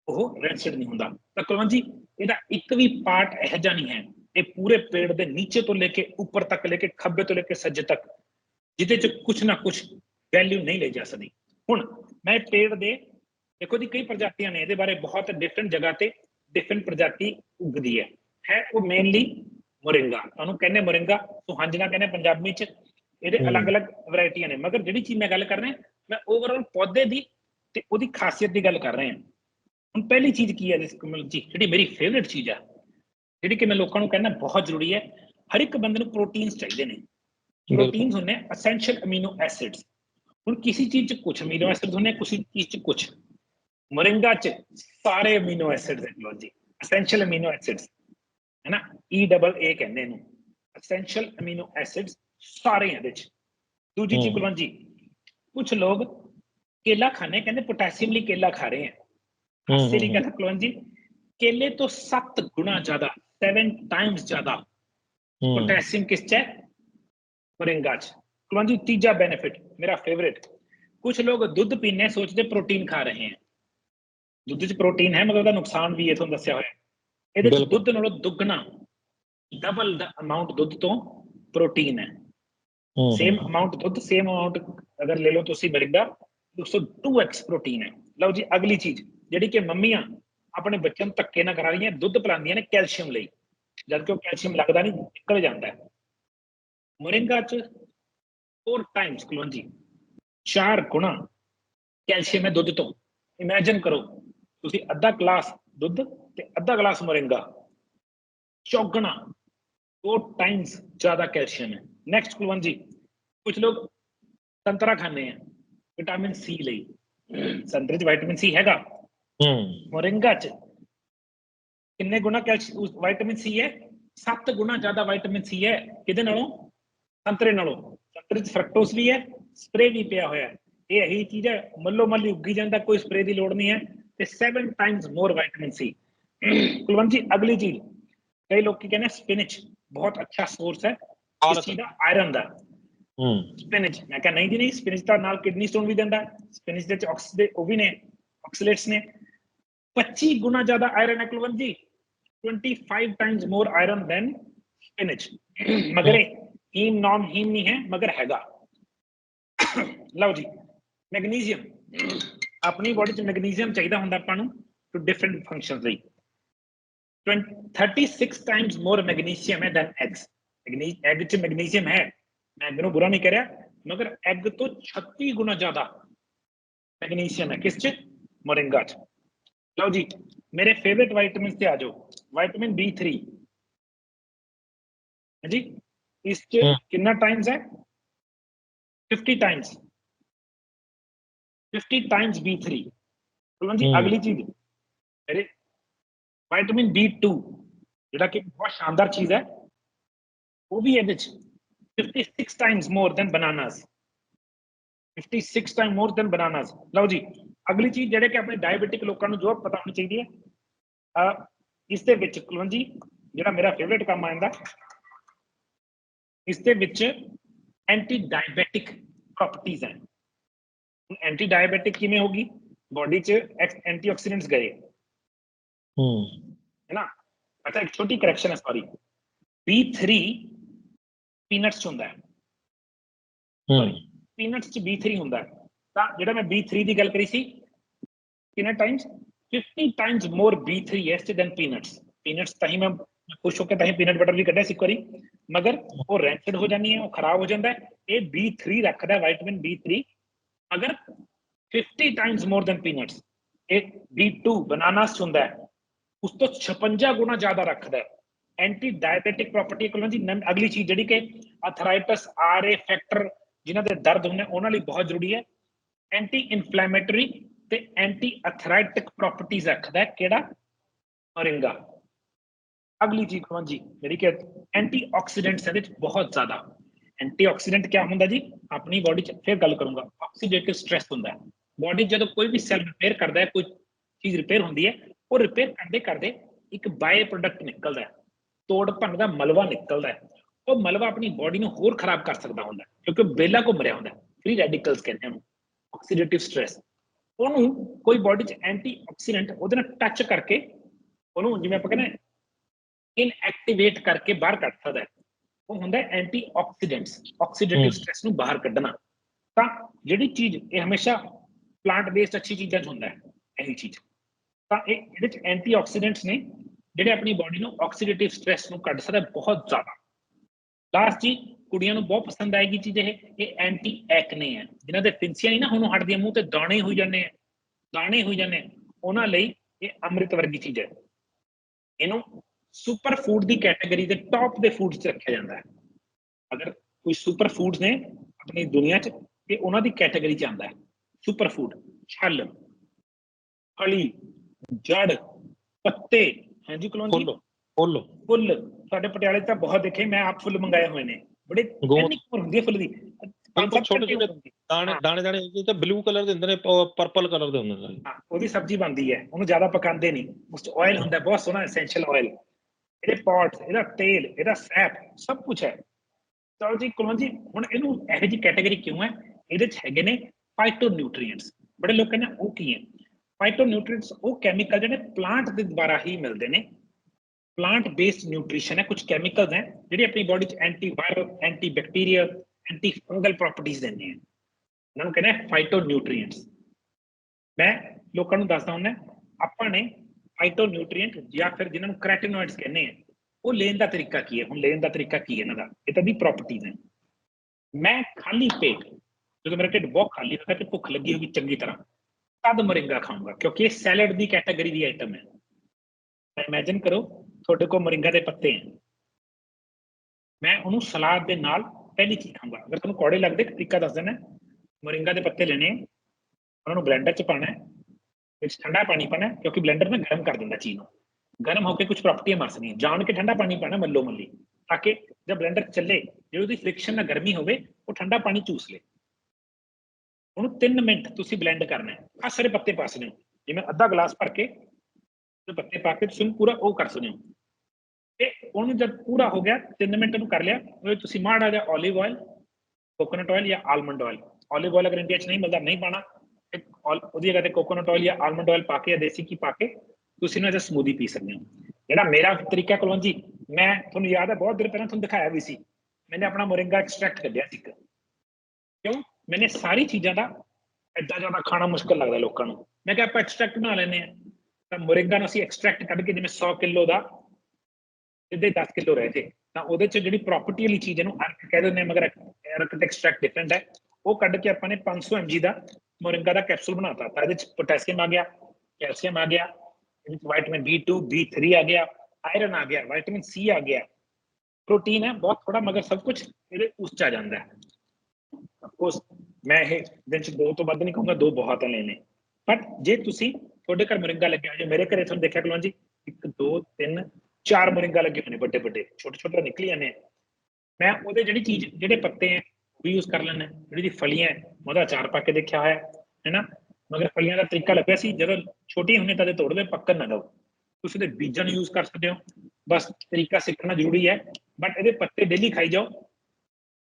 S2: ਉਹ ਰੈਂਸਿਡ ਨਹੀਂ ਹੁੰਦਾ। ਤਾਂ ਕੁਲਵੰਤ ਜੀ, ਇਹਦਾ ਇੱਕ ਵੀ ਪਾਰਟ ਇਹ ਜਾਂ ਨਹੀਂ ਹੈ। ਇਹ ਪੂਰੇ ਪੇੜ ਦੇ ਨੀਚੇ ਤੋਂ ਲੈ ਕੇ ਉੱਪਰ ਤੱਕ ਲੈ ਕੇ ਖੱਬੇ ਤੋਂ ਲੈ ਕੇ ਸੱਜੇ ਤੱਕ, ਜਿਹਦੇ ਚ ਕੁਛ ਨਾ ਕੁਛ ਵੈਲਿਊ ਨਹੀਂ ਲਈ ਜਾ ਸਕਦੀ। ਹੁਣ ਮੈਂ ਪੇੜ ਦੇ ਦੇਖੋ ਜੀ ਕਈ ਪ੍ਰਜਾਤੀਆਂ ਨੇ ਇਹਦੇ ਬਾਰੇ ਬਹੁਤ ਡਿਫਰੈਂਟ ਜਗ੍ਹਾ ਤੇ ਡਿਫਰੈਂਟ ਪ੍ਰਜਾਤੀ ਉਗਦੀ ਹੈ। ਹੈ ਉਹ ਮੇਨਲੀ ਮੋਰਿੰਗਾ। ਉਹਨੂੰ ਕਹਿੰਦੇ ਮੋਰਿੰਗਾ ਸੁਹੰਜਣਾ ਕਹਿੰਦੇ ਪੰਜਾਬੀ ਚ। ਇਹਦੇ। ਅਲੱਗ-ਅਲੱਗ ਵੈਰਾਈਟੀਆਂ ਨੇ। ਮਗਰ ਜਿਹੜੀ ਚੀਜ਼ ਮੈਂ ਗੱਲ ਕਰ ਰਿਹਾ ਮੈਂ ਓਵਰਆਲ ਪੌਦੇ ਦੀ ਤੇ ਉਹਦੀ ਖਾਸੀਅਤ ਦੀ ਗੱਲ ਕਰ ਰਿਹਾ। ਹੁਣ ਪਹਿਲੀ ਚੀਜ਼ ਕੀ ਹੈ ਇਸ ਕਮਲ ਜੀ ਜਿਹੜੀ ਮੇਰੀ ਫੇਵਰਿਟ ਚੀਜ਼ ਆ ਜਿਹੜੀ ਕਿ ਮੈਂ ਲੋਕਾਂ ਨੂੰ ਕਹਿੰਦਾ ਬਹੁਤ ਜ਼ਰੂਰੀ ਹੈ ਹਰ ਇੱਕ ਬੰਦੇ ਨੂੰ ਪ੍ਰੋਟੀਨਸ ਚਾਹੀਦੇ ਨੇ। ਪ੍ਰੋਟੀਨਸ ਹੁੰਦੇ ਅਸੈਂਸ਼ੀਅਲ ਅਮੀਨੋ ਐਸਿਡਸ ਹੁਣ ਕਿਸੇ ਚੀਜ਼ ਚ ਕੁਝ ਅਮੀਨੋ ਐਸਿਡ ਹੁੰਦੇ ਕਿਸੇ ਚੀਜ਼ ਚ ਕੁਝ ਮੋਰਿੰਗਾ ਚ ਸਾਰੇ ਅਮੀਨੋ ਐਸਿਡਸ ਹੈ ਜੀ ਅਸੈਂਸ਼ੀਅਲ ਅਮੀਨੋ ਐਸਿਡਸ ਹੈ ਨਾ ਈ ਡਬਲ ਏ ਕਹਿੰਦੇ ਇਹਨੂੰ। ਅਸੈਂਸ਼ੀਅਲ ਅਮੀਨੋ ਐਸਿਡਸ ਸਾਰੇ ਇਹਦੇ ਚ। ਦੂਜੀ ਚੀਜ਼। ਕੁਲਵੰਤ ਜੀ? ਕੁਝ ਲੋਕ ਕੇਲਾ ਖਾਣੇ ਕਹਿੰਦੇ ਪੋਟਾਸ਼ੀਅਮ ਲਈ ਕੇਲਾ ਖਾ ਰਹੇ ਹੈ
S1: ਹੂੰ,
S2: ਹਾਸੇ ਦੀ
S1: ਹੂੰ,
S2: ਗੱਲ ਹੈ। ਕੁਲਵੰਤ ਜੀ? ਕੇਲੇ ਤੋਂ 7 ਗੁਣਾ ਜ਼ਿਆਦਾ 7 ਟਾਈਮਸ ਜ਼ਿਆਦਾ ਪੋਟਾਸ਼ੀਅਮ ਕਿਸ ਚ ਹੈ? ਮੋਰਿੰਗਾ ਚ। ਕੁਲਵੰਤ ਜੀ ਤੀਜਾ ਬੈਨੀਫਿਟ ਮੇਰਾ ਫੇਵਰਿਟ ਕੁਝ ਲੋਕ ਦੁੱਧ ਪੀਣੇ ਸੋਚਦੇ ਪ੍ਰੋਟੀਨ ਖਾ ਰਹੇ ਹੈ ਦੁੱਧ ਚ ਪ੍ਰੋਟੀਨ ਹੈ ਮਗਰ ਉਹਦਾ ਨੁਕਸਾਨ ਵੀ ਹੈ ਤੁਹਾਨੂੰ ਦੱਸਿਆ ਹੋਇਆ ਇਹਦੇ ਚ
S1: ਬਿਲਕੁਲ।
S2: ਦੁੱਧ ਨਾਲੋਂ ਦੁੱਗਣਾ ਡਬਲ ਦਾ ਅਮਾਉਂਟ ਦੁੱਧ ਤੋਂ ਪ੍ਰੋਟੀਨ ਹੈ
S1: ਹੂੰ,
S2: ਸੇਮ ਅਮਾਉਂਟ ਦੁੱਧ ਸੇਮ ਅਮਾਉਂਟ ਅਗਰ ਲੈ ਲਓ ਤੁਸੀਂ ਮਰਿੰਡਾ 202x ਪ੍ਰੋਟੀਨ ਹੈ ਲਓ ਜੀ ਅਗਲੀ ਚੀਜ਼ ਜਿਹੜੀ ਕਿ ਮੰਮੀਆਂ ਆਪਣੇ ਬੱਚਿਆਂ ਨੂੰ ਧੱਕੇ ਨਾਲ ਕਰਾ ਰਹੀਆਂ ਦੁੱਧ ਪਿਲਾਉਂਦੀਆਂ ਨੇ ਕੈਲਸ਼ੀਅਮ ਲਈ ਜਦ ਕਿ ਉਹ ਕੈਲਸ਼ੀਅਮ ਲੱਗਦਾ ਨਹੀਂ ਨਿਕਲ ਜਾਂਦਾ ਹੈ ਮੋਰਿੰਗਾ ਚ 4 ਟਾਈਮਸ ਕੁਲਵੰਤ ਜੀ ਚਾਰ ਗੁਣਾ ਕੈਲਸ਼ੀਅਮ ਹੈ ਦੁੱਧ ਤੋਂ ਇਮੇਜਿਨ ਕਰੋ ਤੁਸੀਂ ਅੱਧਾ ਗਲਾਸ ਦੁੱਧ ਤੇ ਅੱਧਾ ਗਲਾਸ ਮੋਰਿੰਗਾ ਚੌਗਣਾ 4 ਟਾਈਮਸ ਜ਼ਿਆਦਾ ਕੈਲਸ਼ੀਅਮ ਹੈ ਨੈਕਸਟ ਕੁਲਵੰਤ ਜੀ ਕੁਝ ਲੋਕ ਸੰਤਰਾ ਖਾਂਦੇ ਆ ਵਿਟਾਮਿਨ ਸੀ ਲਈ ਸੰਤਰੇ 'ਚ ਵਿਟਾਮਿਨ ਸੀ ਹੈਗਾ
S1: ਹੂੰ
S2: ਮੋਰਿੰਗਾ 'ਚ ਕਿੰਨੇ ਗੁਣਾ ਕੈਲਸ਼ੀਅਮ ਵਿਟਾਮਿਨ ਸੀ ਹੈ 7 ਗੁਣਾ ਜ਼ਿਆਦਾ ਵਿਟਾਮਿਨ ਸੀ ਹੈ ਕਿਹਦੇ ਨਾਲੋਂ ਸੰਤਰੇ ਨਾਲੋਂ 'ਚ ਫਰਕਟੋਸ ਵੀ ਹੈ ਸਪਰੇ ਵੀ ਪਿਆ ਹੋਇਆ ਹੈ। ਇਹ ਇਹੀ ਚੀਜ਼ ਹੈ ਮੱਲੋ ਮੱਲੀ ਉੱਗੀ ਜਾਂਦਾ ਕੋਈ ਸਪਰੇ ਦੀ ਲੋੜ ਨਹੀਂ ਹੈ ਤੇ 7 times more vitamin C Kulwant ji ਅਗਲੀ ਚੀਜ਼। ਕਈ ਲੋਕ ਕੀ ਕਹਿੰਦੇ ਸਪਿਨਚ ਬਹੁਤ ਅੱਛਾ ਸੋਰਸ ਹੈ ਇਸ ਚੀਜ਼ ਦਾ ਆਇਰਨ ਦਾ।
S1: ਹੂੰ।
S2: ਸਪਿਨਚ ਮੈਂ ਕਿਹਾ ਨਹੀਂ ਜੀ ਨਹੀਂ ਸਪਿਨਚ ਦਾ ਨਾਲ ਕਿਡਨੀ ਸਟੋਨ ਵੀ ਦਿੰਦਾ। ਸਪਿਨਚ ਦੇ ਚ ਆਕਸ ਦੇ ਉਹ ਵੀ ਨੇ ਆਕਸੀਲੇਟਸ ਨੇ। 25 ਗੁਣਾ ਜ਼ਿਆਦਾ ਆਇਰਨ ਹੈ Kulwant ji. 25 times more iron than spinach ਮਗਰ ਇਹ ਹੀਮ ਨਾਨ ਹੀਮ ਨਹੀਂ ਹੈ ਮਗਰ ਹੈਗਾ ਲਓ ਜੀ ਮੈਗਨੀਜ਼ੀਅਮ ਆਪਣੀ ਬਾਡੀ ਚ ਮੈਗਨੀਜ਼ੀਅਮ ਚਾਹੀਦਾ ਹੁੰਦਾ ਆਪਾਂ ਨੂੰ ਟੂ ਡਿਫਰੈਂਟ ਫੰਕਸ਼ਨਸ ਲਈ 20 36 ਟਾਈਮਸ ਮੋਰ ਮੈਗਨੀਸ਼ੀਅਮ ਹੈ ਦੈਨ ਐਗਸ ਐਗ ਚ ਮੈਗਨੀਸ਼ੀਅਮ ਹੈ ਮੈਂ ਐਗ ਨੂੰ ਬੁਰਾ ਨਹੀਂ ਕਹਿ ਰਿਹਾ ਮਗਰ ਐਗ ਤੋਂ 36 ਗੁਣਾ ਜ਼ਿਆਦਾ ਮੈਗਨੀਸ਼ੀਅਮ ਹੈ ਕਿਸ ਚ ਮੋਰਿੰਗਾ ਚ ਲਓ ਜੀ ਮੇਰੇ ਫੇਵਰਿਟ ਵਿਟਾਮਿਨਸ ਤੇ ਆ ਜਾਓ ਵਿਟਾਮਿਨ B3 ਹਾਂਜੀ ਇਸ ਚ
S1: ਹਮ।
S2: ਕਿੰਨਾ ਟਾਈਮਸ ਹੈ 50 ਟਾਈਮਸ 50 ਟਾਈਮਸ B3 ਕੁਲਵੰਤ ਜੀ
S1: ਹਮ।
S2: ਅਗਲੀ ਚੀਜ਼ ਮੇਰੇ ਵਿਟਾਮਿਨ B2 ਜਿਹੜਾ ਕਿ ਬਹੁਤ ਸ਼ਾਨਦਾਰ ਚੀਜ਼ ਹੈ ਉਹ ਵੀ ਇਹਦੇ ਚ 56 times more than bananas 56 time more than bananas ਲਓ ਜੀ ਅਗਲੀ ਚੀਜ਼ ਜਿਹੜੇ ਕਿ ਆਪਣੇ ਡਾਇਬੀਟਿਕ ਲੋਕਾਂ ਨੂੰ ਜੋ ਪਤਾ ਹੋਣੀ ਚਾਹੀਦੀ ਹੈ ਅਹ ਇਸ ਦੇ ਵਿੱਚ ਕੁਲਵੰਤ ਜੀ ਜਿਹੜਾ ਮੇਰਾ ਫੇਵਰਿਟ ਕੰਮ ਆ ਜਾਂਦਾ इसके एंटी डायबैटिक प्रॉपर्टीज़ हैं। एंटी डायबैटिक किमें होगी बॉडी च एंटीऑक्सीडेंट्स गए।
S1: हम्म।
S2: है ना? अच्छा एक छोटी करेक्शन है सॉरी बी थ्री
S1: पीनट्स
S2: होंगे पीनट्स बी थ्री होंगे जो मैं बी थ्री की गल करी सी किन्ने times fifty times more B three S than peanuts peanuts तो ही मैं ਖੁਸ਼ ਹੋ ਕੇ ਤਾਂ ਇਹ ਪੀਨਟ ਬਟਰ ਵੀ ਕੱਢਿਆ ਸੀ ਇੱਕ ਵਾਰੀ? ਮਗਰ ਉਹ ਰੈਂਚਡ ਹੋ ਜਾਂਦੀ ਹੈ, ਉਹ ਖਰਾਬ ਹੋ ਜਾਂਦਾ ਹੈ। ਇਹ B3 ਰੱਖਦਾ ਵਿਟਾਮਿਨ B3 ਅਗਰ 50 ਟਾਈਮਸ ਮੋਰ ਦੈਨ ਪੀਨਟਸ ਇਹ B2 ਬਨਾਨਾਸ ਹੁੰਦਾ ਹੈ। ਉਸ ਤੋਂ 56 ਗੁਣਾ ਜ਼ਿਆਦਾ ਰੱਖਦਾ ਹੈ। ਐਂਟੀ ਡਾਇਬੈਟਿਕ ਪ੍ਰਾਪਰਟੀ ਕੋਲੋਂ ਜੀ ਅਗਲੀ ਚੀਜ਼ ਜਿਹੜੀ ਕਿ ਅਥਰਾਈਟਸ ਆਰਏ ਫੈਕਟਰ ਜਿਨ੍ਹਾਂ ਦੇ ਦਰਦ ਹੁੰਦੇ, ਉਹਨਾਂ ਲਈ ਬਹੁਤ ਜ਼ਰੂਰੀ ਹੈ। ਐਂਟੀ ਇਨਫਲੇਮੇਟਰੀ ਤੇ ਐਂਟੀ ਅਥਰਾਈਟਿਕ ਪ੍ਰਾਪਰਟੀਆਂ ਰੱਖਦਾ ਹੈ ਕਿਹੜਾ? ਮੋਰਿੰਗਾ। ਅਗਲੀ ਚੀਜ਼ ਕੋਲੋਂ ਜੀ? ਜਿਹੜੀ ਕਿ ਐਂਟੀ ਇਹਦੇ ਵਿੱਚ ਬਹੁਤ ਜ਼ਿਆਦਾ। ਐਂਟੀ ਕੀ ਹੁੰਦਾ ਜੀ? ਆਪਣੀ ਬਾਡੀ 'ਚ ਫਿਰ ਗੱਲ ਕਰੂੰਗਾ। ਆਕਸੀਡੇਟਿਵ ਸਟ੍ਰੈਸ ਹੁੰਦਾ ਹੈ। ਬਾਡੀ ਜਦੋਂ ਕੋਈ ਵੀ ਸੈੱਲ ਰਿਪੇਅਰ ਕਰਦਾ ਹੈ, ਕੋਈ ਚੀਜ਼ ਰਿਪੇਅਰ ਹੁੰਦੀ ਹੈ, ਉਹ ਰਿਪੇਅਰ ਕਰਦੇ ਕਰਦੇ ਇੱਕ ਬਾਈ ਪ੍ਰੋਡਕਟ ਨਿਕਲਦਾ ਹੈ। ਤੋੜ ਭੰਨ ਦਾ ਮਲਵਾ ਨਿਕਲਦਾ ਹੈ। ਉਹ ਮਲਵਾ ਆਪਣੀ ਬਾਡੀ ਨੂੰ ਹੋਰ ਖਰਾਬ ਕਰ ਸਕਦਾ ਹੁੰਦਾ ਕਿਉਂਕਿ ਉਹ ਬੇਲਾ ਘੁੰਮ ਰਿਹਾ ਹੁੰਦਾ ਫ੍ਰੀ ਰੈਡੀਕਲਸ ਕਹਿੰਦੇ ਉਹਨੂੰ ਆਕਸੀਡੇਟਿਵ ਸਟ੍ਰੈਸ ਉਹਨੂੰ ਕੋਈ ਬਾਡੀ 'ਚ ਐਂਟੀ ਆਕਸੀਡੈਂਟ ਉਹਦੇ ਨਾਲ ਟੱਚ ਕਰਕੇ, ਉਹਨੂੰ ਜਿਵੇਂ ਆਪਾਂ ਕਹਿੰਦੇ ਇਨਐਕਟੀਵੇਟ ਕਰਕੇ ਬਾਹਰ ਕੱਢ ਸਕਦਾ ਹੈ। ਉਹ ਹੁੰਦਾ ਐਂਟੀ ਆਕਸੀਡੈਂਟਸ ਆਕਸੀਡੇਟਿਵ। ਸਟ੍ਰੈਸ ਨੂੰ ਬਾਹਰ ਕੱਢਣਾ। ਤਾਂ ਜਿਹੜੀ ਚੀਜ਼ ਇਹ ਹਮੇਸ਼ਾ ਪਲਾਂਟ ਬੇਸਡ ਅੱਛੀ ਚੀਜ਼ਾਂ 'ਚ ਹੁੰਦਾ ਹੈ ਇਹੀ ਚੀਜ਼। ਤਾਂ ਇਹ ਇਹਦੇ 'ਚ ਐਂਟੀ ਆਕਸੀਡੈਂਟਸ ਨੇ ਜਿਹੜੇ ਆਪਣੀ ਬਾਡੀ ਨੂੰ ਆਕਸੀਡੇਟਿਵ ਸਟ੍ਰੈਸ ਨੂੰ ਕੱਢ ਸਕਦਾ ਹੈ ਬਹੁਤ ਜ਼ਿਆਦਾ। ਲਾਸਟ ਜੀ ਕੁੜੀਆਂ ਨੂੰ ਬਹੁਤ ਪਸੰਦ ਆਏਗੀ ਚੀਜ਼ ਇਹ ਇਹ ਐਂਟੀ ਐਕਨੇ ਹੈ। ਜਿਨ੍ਹਾਂ ਦੇ ਫਿੰਸੀਆਂ ਨਹੀਂ ਨਾ ਹੁਣ ਹਟਦੀਆਂ ਮੂੰਹ ਤੇ ਦਾਣੇ ਹੋਈ ਜਾਂਦੇ ਆ ਦਾਣੇ ਹੋਈ ਜਾਂਦੇ ਉਹਨਾਂ ਲਈ ਇਹ ਅੰਮ੍ਰਿਤ ਵਰਗੀ ਚੀਜ਼ ਹੈ। ਇਹਨੂੰ ਸੁਪਰ ਫੂਡ ਦੀ ਕੈਟਾਗਰੀ ਦੇ ਟੌਪ ਦੇ ਫੂਡ 'ਚ ਰੱਖਿਆ ਜਾਂਦਾ ਹੈ। ਅਗਰ ਕੋਈ ਸੁਪਰ ਫੂਡਸ ਨੇ ਆਪਣੀ ਦੁਨੀਆ 'ਚ ਇਹ ਉਹਨਾਂ ਦੀ ਕੈਟਾਗਰੀ 'ਚ ਆਉਂਦਾ ਹੈ। ਸੁਪਰ ਫੂਡ ਛਲ ਫਲੀ ਜੜ ਪੱਤੇ। ਹਾਂਜੀ ਕਲੋਂ ਜੀ?
S1: ਫੁੱਲ ਫੁੱਲ।
S2: ਸਾਡੇ ਪਟਿਆਲੇ ਤਾਂ ਬਹੁਤ ਦੇਖੇ ਮੈਂ ਆਪ ਫੁੱਲ ਮੰਗਾਏ ਹੋਏ ਨੇ। ਬੜੇ ਹੁੰਦੀ ਹੈ ਫੁੱਲ ਦੀ। ਪੰਜ
S1: ਛੋਟੇ ਛੋਟੇ। ਦਾਣੇ। ਦਾਣੇ ਦਾਣੇ ਇਹ ਤਾਂ ਬਲੂ ਕਲਰ ਦੇ ਹੁੰਦੇ ਨੇ ਪਰਪਲ ਕਲਰ ਦੇ ਹੁੰਦੇ ਨੇ।
S2: ਹਾਂ ਉਹਦੀ ਸਬਜ਼ੀ ਬਣਦੀ ਹੈ। ਉਹਨੂੰ ਜ਼ਿਆਦਾ ਪਕਾਉਂਦੇ ਨਹੀਂ। ਉਸ 'ਚ ਆਇਲ ਹੁੰਦਾ ਬਹੁਤ ਸੋਹਣਾ ਐਸੈਂਸ਼ੀਅਲ ਆਇਲ ਇਹਦੇ ਪੌਟ ਇਹਦਾ ਤੇਲ, ਇਹਦਾ ਸੈਪ ਸਭ ਕੁਝ ਹੈ। ਚਲੋ ਜੀ ਕੁਲਵੰਤ ਜੀ, ਹੁਣ ਇਹਨੂੰ ਇਹੋ ਜਿਹੀ ਕੈਟਾਗਰੀ ਕਿਉਂ ਹੈ? ਇਹਦੇ 'ਚ ਹੈਗੇ ਨੇ ਫਾਈਟੋ ਨਿਊਟ੍ਰੀਐਂਟਸ ਬੜੇ ਲੋਕ ਕਹਿੰਦੇ ਉਹ ਕੀ ਹੈ? ਫਾਈਟੋ ਨਿਊਟ੍ਰੀਐਂਟਸ ਉਹ ਕੈਮੀਕਲ ਜਿਹੜੇ ਪਲਾਂਟ ਦੇ ਦੁਆਰਾ ਹੀ ਮਿਲਦੇ ਨੇ। ਪਲਾਂਟ ਬੇਸਡ ਨਿਊਟ੍ਰੀਸ਼ਨ ਹੈ ਕੁਝ ਕੈਮੀਕਲਸ ਹੈ, ਜਿਹੜੇ ਆਪਣੀ ਬਾਡੀ 'ਚ anti viral anti bacterial anti fungal ਪ੍ਰਾਪਰਟੀਆਂ ਦਿੰਦੇ ਆ। ਇਹਨਾਂ ਨੂੰ ਕਹਿੰਦੇ ਫਾਈਟੋ ਨਿਊਟ੍ਰੀਐਂਟਸ ਮੈਂ ਲੋਕਾਂ ਨੂੰ ਦੱਸਦਾ ਹੁੰਦਾ, ਆਪਾਂ ਨੇ ਫਾਈਟੋ ਨਿਊਟ੍ਰੀਐਂਟ ਜਾਂ ਫਿਰ ਜਿਨ੍ਹਾਂ ਨੂੰ ਕੈਰੋਟੀਨੋਇਡਸ ਕਹਿੰਦੇ ਆ ਉਹ ਲੈਣ ਦਾ ਤਰੀਕਾ ਕੀ ਹੈ ਹੁਣ ਲੈਣ ਦਾ ਤਰੀਕਾ ਕੀ ਹੈ ਇਹਨਾਂ ਦਾ ਇਹ ਤਾਂ ਦੀ ਪ੍ਰਾਪਰਟੀਆਂ ਹੈ ਮੈਂ ਖਾਲੀ ਪੇਟ ਜਦੋਂ ਮੇਰਾ ਢਿੱਡ ਬਹੁਤ ਖਾਲੀ ਹੁੰਦਾ ਤੇ ਭੁੱਖ ਲੱਗੀ ਹੋਗੀ ਚੰਗੀ ਤਰ੍ਹਾਂ ਤਦ ਮੋਰਿੰਗਾ ਖਾਊਂਗਾ ਕਿਉਂਕਿ ਇਹ ਸੈਲਡ ਦੀ ਕੈਟਾਗਰੀ ਦੀ ਆਈਟਮ ਹੈ ਤਾਂ ਇਮੇਜਿਨ ਕਰੋ ਤੁਹਾਡੇ ਕੋਲ ਮੋਰਿੰਗਾ ਦੇ ਪੱਤੇ ਹੈ ਮੈਂ ਉਹਨੂੰ ਸਲਾਦ ਦੇ ਨਾਲ ਪਹਿਲੀ ਚੀਜ਼ ਖਾਊਂਗਾ ਅਗਰ ਤੁਹਾਨੂੰ ਕੌੜੇ ਲੱਗਦੇ ਇੱਕ ਤਰੀਕਾ ਦੱਸ ਦੇਣਾ ਮੋਰਿੰਗਾ ਦੇ ਪੱਤੇ ਲੈਣੇ ਆ, ਉਹਨਾਂ ਨੂੰ ਬਲੈਂਡਰ 'ਚ ਪਾਣਾ ਹੈ ਵਿੱਚ ਠੰਡਾ ਪਾਣੀ ਪਾਣਾ ਕਿਉਂਕਿ ਬਲੈਂਡਰ ਨਾ ਗਰਮ ਕਰ ਦਿੰਦਾ ਚੀਜ਼ ਨੂੰ। ਗਰਮ ਹੋ ਕੇ ਕੁਝ ਪ੍ਰਾਪਰਟੀਆਂ ਮਰ ਸਕਦੀਆਂ ਜਾਣ ਕੇ ਠੰਡਾ ਪਾਣੀ ਪਾਣਾ ਮੱਲੋ ਮੱਲੀ, ਤਾਂ ਕਿ ਜਦ ਬਲੈਂਡਰ ਚੱਲੇ, ਜੇ ਉਹਦੀ ਫ੍ਰਿਕਸ਼ਨ ਨਾਲ ਗਰਮੀ ਹੋਵੇ, ਉਹ ਠੰਡਾ ਪਾਣੀ ਚੂਸ ਲੇ। ਉਹਨੂੰ 3 ਮਿੰਟ ਤੁਸੀਂ ਬਲੈਂਡ ਕਰਨਾ ਹੈ। ਆ ਸਾਰੇ ਪੱਤੇ ਪਾ ਸਕਦੇ ਹੋ। ਜਿਵੇਂ ਅੱਧਾ ਗਲਾਸ ਭਰ ਕੇ ਤੇ ਪੱਤੇ ਪਾ ਕੇ ਤੁਸੀਂ ਉਹਨੂੰ ਪੂਰਾ ਉਹ ਕਰ ਸਕਦੇ ਹੋ। ਤੇ ਉਹਨੂੰ ਜਦ ਪੂਰਾ ਹੋ ਗਿਆ 3 ਮਿੰਟ ਨੂੰ ਕਰ ਲਿਆ, ਉਹਦੇ ਵਿੱਚ ਤੁਸੀਂ ਮਾੜਾ ਜਿਹਾ 올ਿਵ ਆਇਲ ਕੋਕੋਨਟ ਆਇਲ ਜਾਂ ਆਲਮੰਡ ਆਇਲ 올ਿਵ ਆਇਲ ਅਗਰ ਇੰਡੀਆ 'ਚ ਨਹੀਂ ਮਿਲਦਾ, ਨਹੀਂ ਪਾਣਾ ਉਹਦੀ ਜਗ੍ਹਾ ਤੇ ਕੋਕੋਨਟ ਆਇਲ ਜਾਂ ਆਲਮੰਡ ਆਇਲ ਪਾ ਕੇ ਜਾਂ ਦੇਸੀ ਘੀ ਪਾ ਕੇ, ਤੁਸੀਂ ਨਾ ਇਹਦਾ ਸਮੂਦੀ ਪੀ ਸਕਦੇ ਹੋ। ਜਿਹੜਾ ਮੇਰਾ ਤਰੀਕਾ ਕੁਲਵੰਤ ਮੈਂ ਤੁਹਾਨੂੰ ਯਾਦ ਹੈ, ਬਹੁਤ ਦਿਨ ਪਹਿਲਾਂ ਤੁਹਾਨੂੰ ਦਿਖਾਇਆ ਵੀ ਸੀ। ਮੈंने ਆਪਣਾ ਮੋਰਿੰਗਾ ਐਕਸਟ੍ਰੈਕਟ ਕੱਢਿਆ ਸੀ ਕਿਉਂ? ਮੈंने ਸਾਰੀ ਚੀਜ਼ਾਂ ਦਾ ਐਡਾ ਜ਼ਿਆਦਾ ਖਾਣਾ ਮੁਸ਼ਕਲ ਲੱਗਦਾ ਲੋਕਾਂ ਨੂੰ। ਮੈਂ ਕਿਹਾ ਆਪਾਂ ਐਕਸਟ੍ਰੈਕਟ ਬਣਾ ਲੈਨੇ ਆ ਤਾਂ ਮੋਰਿੰਗਾ ਨੂੰ ਅਸੀਂ ਐਕਸਟ੍ਰੈਕਟ ਕੱਢ ਕੇ ਜਿਵੇਂ 100 ਕਿਲੋ ਦਾ, ਸਿੱਧੇ 10 ਕਿਲੋ ਰਹੇ ਤੇ ਤਾਂ ਉਹਦੇ ਚ ਜਿਹੜੀ ਪ੍ਰਾਪਰਟੀ ਵਾਲੀ ਚੀਜ਼ ਇਹਨੂੰ ਅਰਕ ਕਹਿ ਦਿੰਦੇ ਮਗਰ ਅਰਕ ਤੇ ਐਕਸਟ੍ਰੈਕਟ ਡਿਫਰੈਂਟ ਹੈ। ਉਹ ਕੱਢ ਕੇ ਆਪਾਂ ਨੇ 500 mg ਦਾ ਮੋਰਿੰਗਾ ਦਾ ਕੈਪਸੂਲ ਬਣਾਤਾ ਤਾਂ ਇਹਦੇ ਚ ਪੋਟਾਸ਼ੀਅਮ ਆ ਗਿਆ, ਕੈਲਸ਼ੀਅਮ ਆ ਗਿਆ, ਇਹਦੇ ਚ ਵਿਟਾਮਿਨ B2 B3 ਆ ਗਿਆ ਆਇਰਨ ਆ ਗਿਆ ਵਿਟਾਮਿਨ C ਆ ਗਿਆ ਪ੍ਰੋਟੀਨ ਹੈ, ਬਹੁਤ ਥੋੜਾ ਮਗਰ ਸਭ ਕੁਝ ਇਹਦੇ ਉਸ ਚ ਆ ਜਾਂਦਾ ਹੈ। ਅਫਕੋਰਸ ਮੈਂ ਇਹ ਦਿਨ ਚ ਦੋ ਤੋਂ ਵੱਧ ਨਹੀਂ ਕਹੂੰਗਾ, ਦੋ ਬਹੁਤ ਲੈਣੇ ਬਟ ਜੇ ਤੁਸੀਂ ਤੁਹਾਡੇ ਘਰ ਮੋਰਿੰਗਾ ਲੱਗਿਆ, ਜੇ ਮੇਰੇ ਘਰੇ ਤੁਹਾਨੂੰ ਦੇਖਿਆ ਕਲੋਂ ਜੀ, ਇੱਕ, ਦੋ, ਤਿੰਨ, ਚਾਰ ਮੋਰਿੰਗਾ ਲੱਗੇ ਹੋਏ ਨੇ ਵੱਡੇ ਵੱਡੇ ਛੋਟੇ ਛੋਟੇ ਨਿਕਲੀ ਜਾਂਦੇ ਆ। ਮੈਂ ਉਹਦੇ ਜਿਹੜੀ ਚੀਜ਼, ਜਿਹੜੇ ਪੱਤੇ ਹੈ ਵੀ ਯੂਜ਼ ਕਰ ਲੈਣਾ ਜਿਹੜੀ ਦੀ ਫਲੀਆਂ ਉਹਦਾ ਅਚਾਰ ਪਾ ਕੇ ਦੇਖਿਆ ਹੋਇਆ ਹੈ ਨਾ? ਮਗਰ ਫਲੀਆਂ ਦਾ ਤਰੀਕਾ ਲੱਭਿਆ ਸੀ, ਜਦੋਂ ਛੋਟੀ ਹੁੰਦੀ ਤਾਂ ਦੇ ਤੋੜਦੇ ਪੱਕਣ ਨਾ ਦਿਓ। ਤੁਸੀਂ ਉਹਦੇ ਬੀਜਾਂ ਨੂੰ ਯੂਜ਼ ਕਰ ਸਕਦੇ ਹੋ। ਬਸ ਤਰੀਕਾ ਸਿੱਖਣਾ ਜ਼ਰੂਰੀ ਹੈ। ਬਟ ਇਹਦੇ ਪੱਤੇ ਡੇਲੀ ਖਾਈ ਜਾਓ।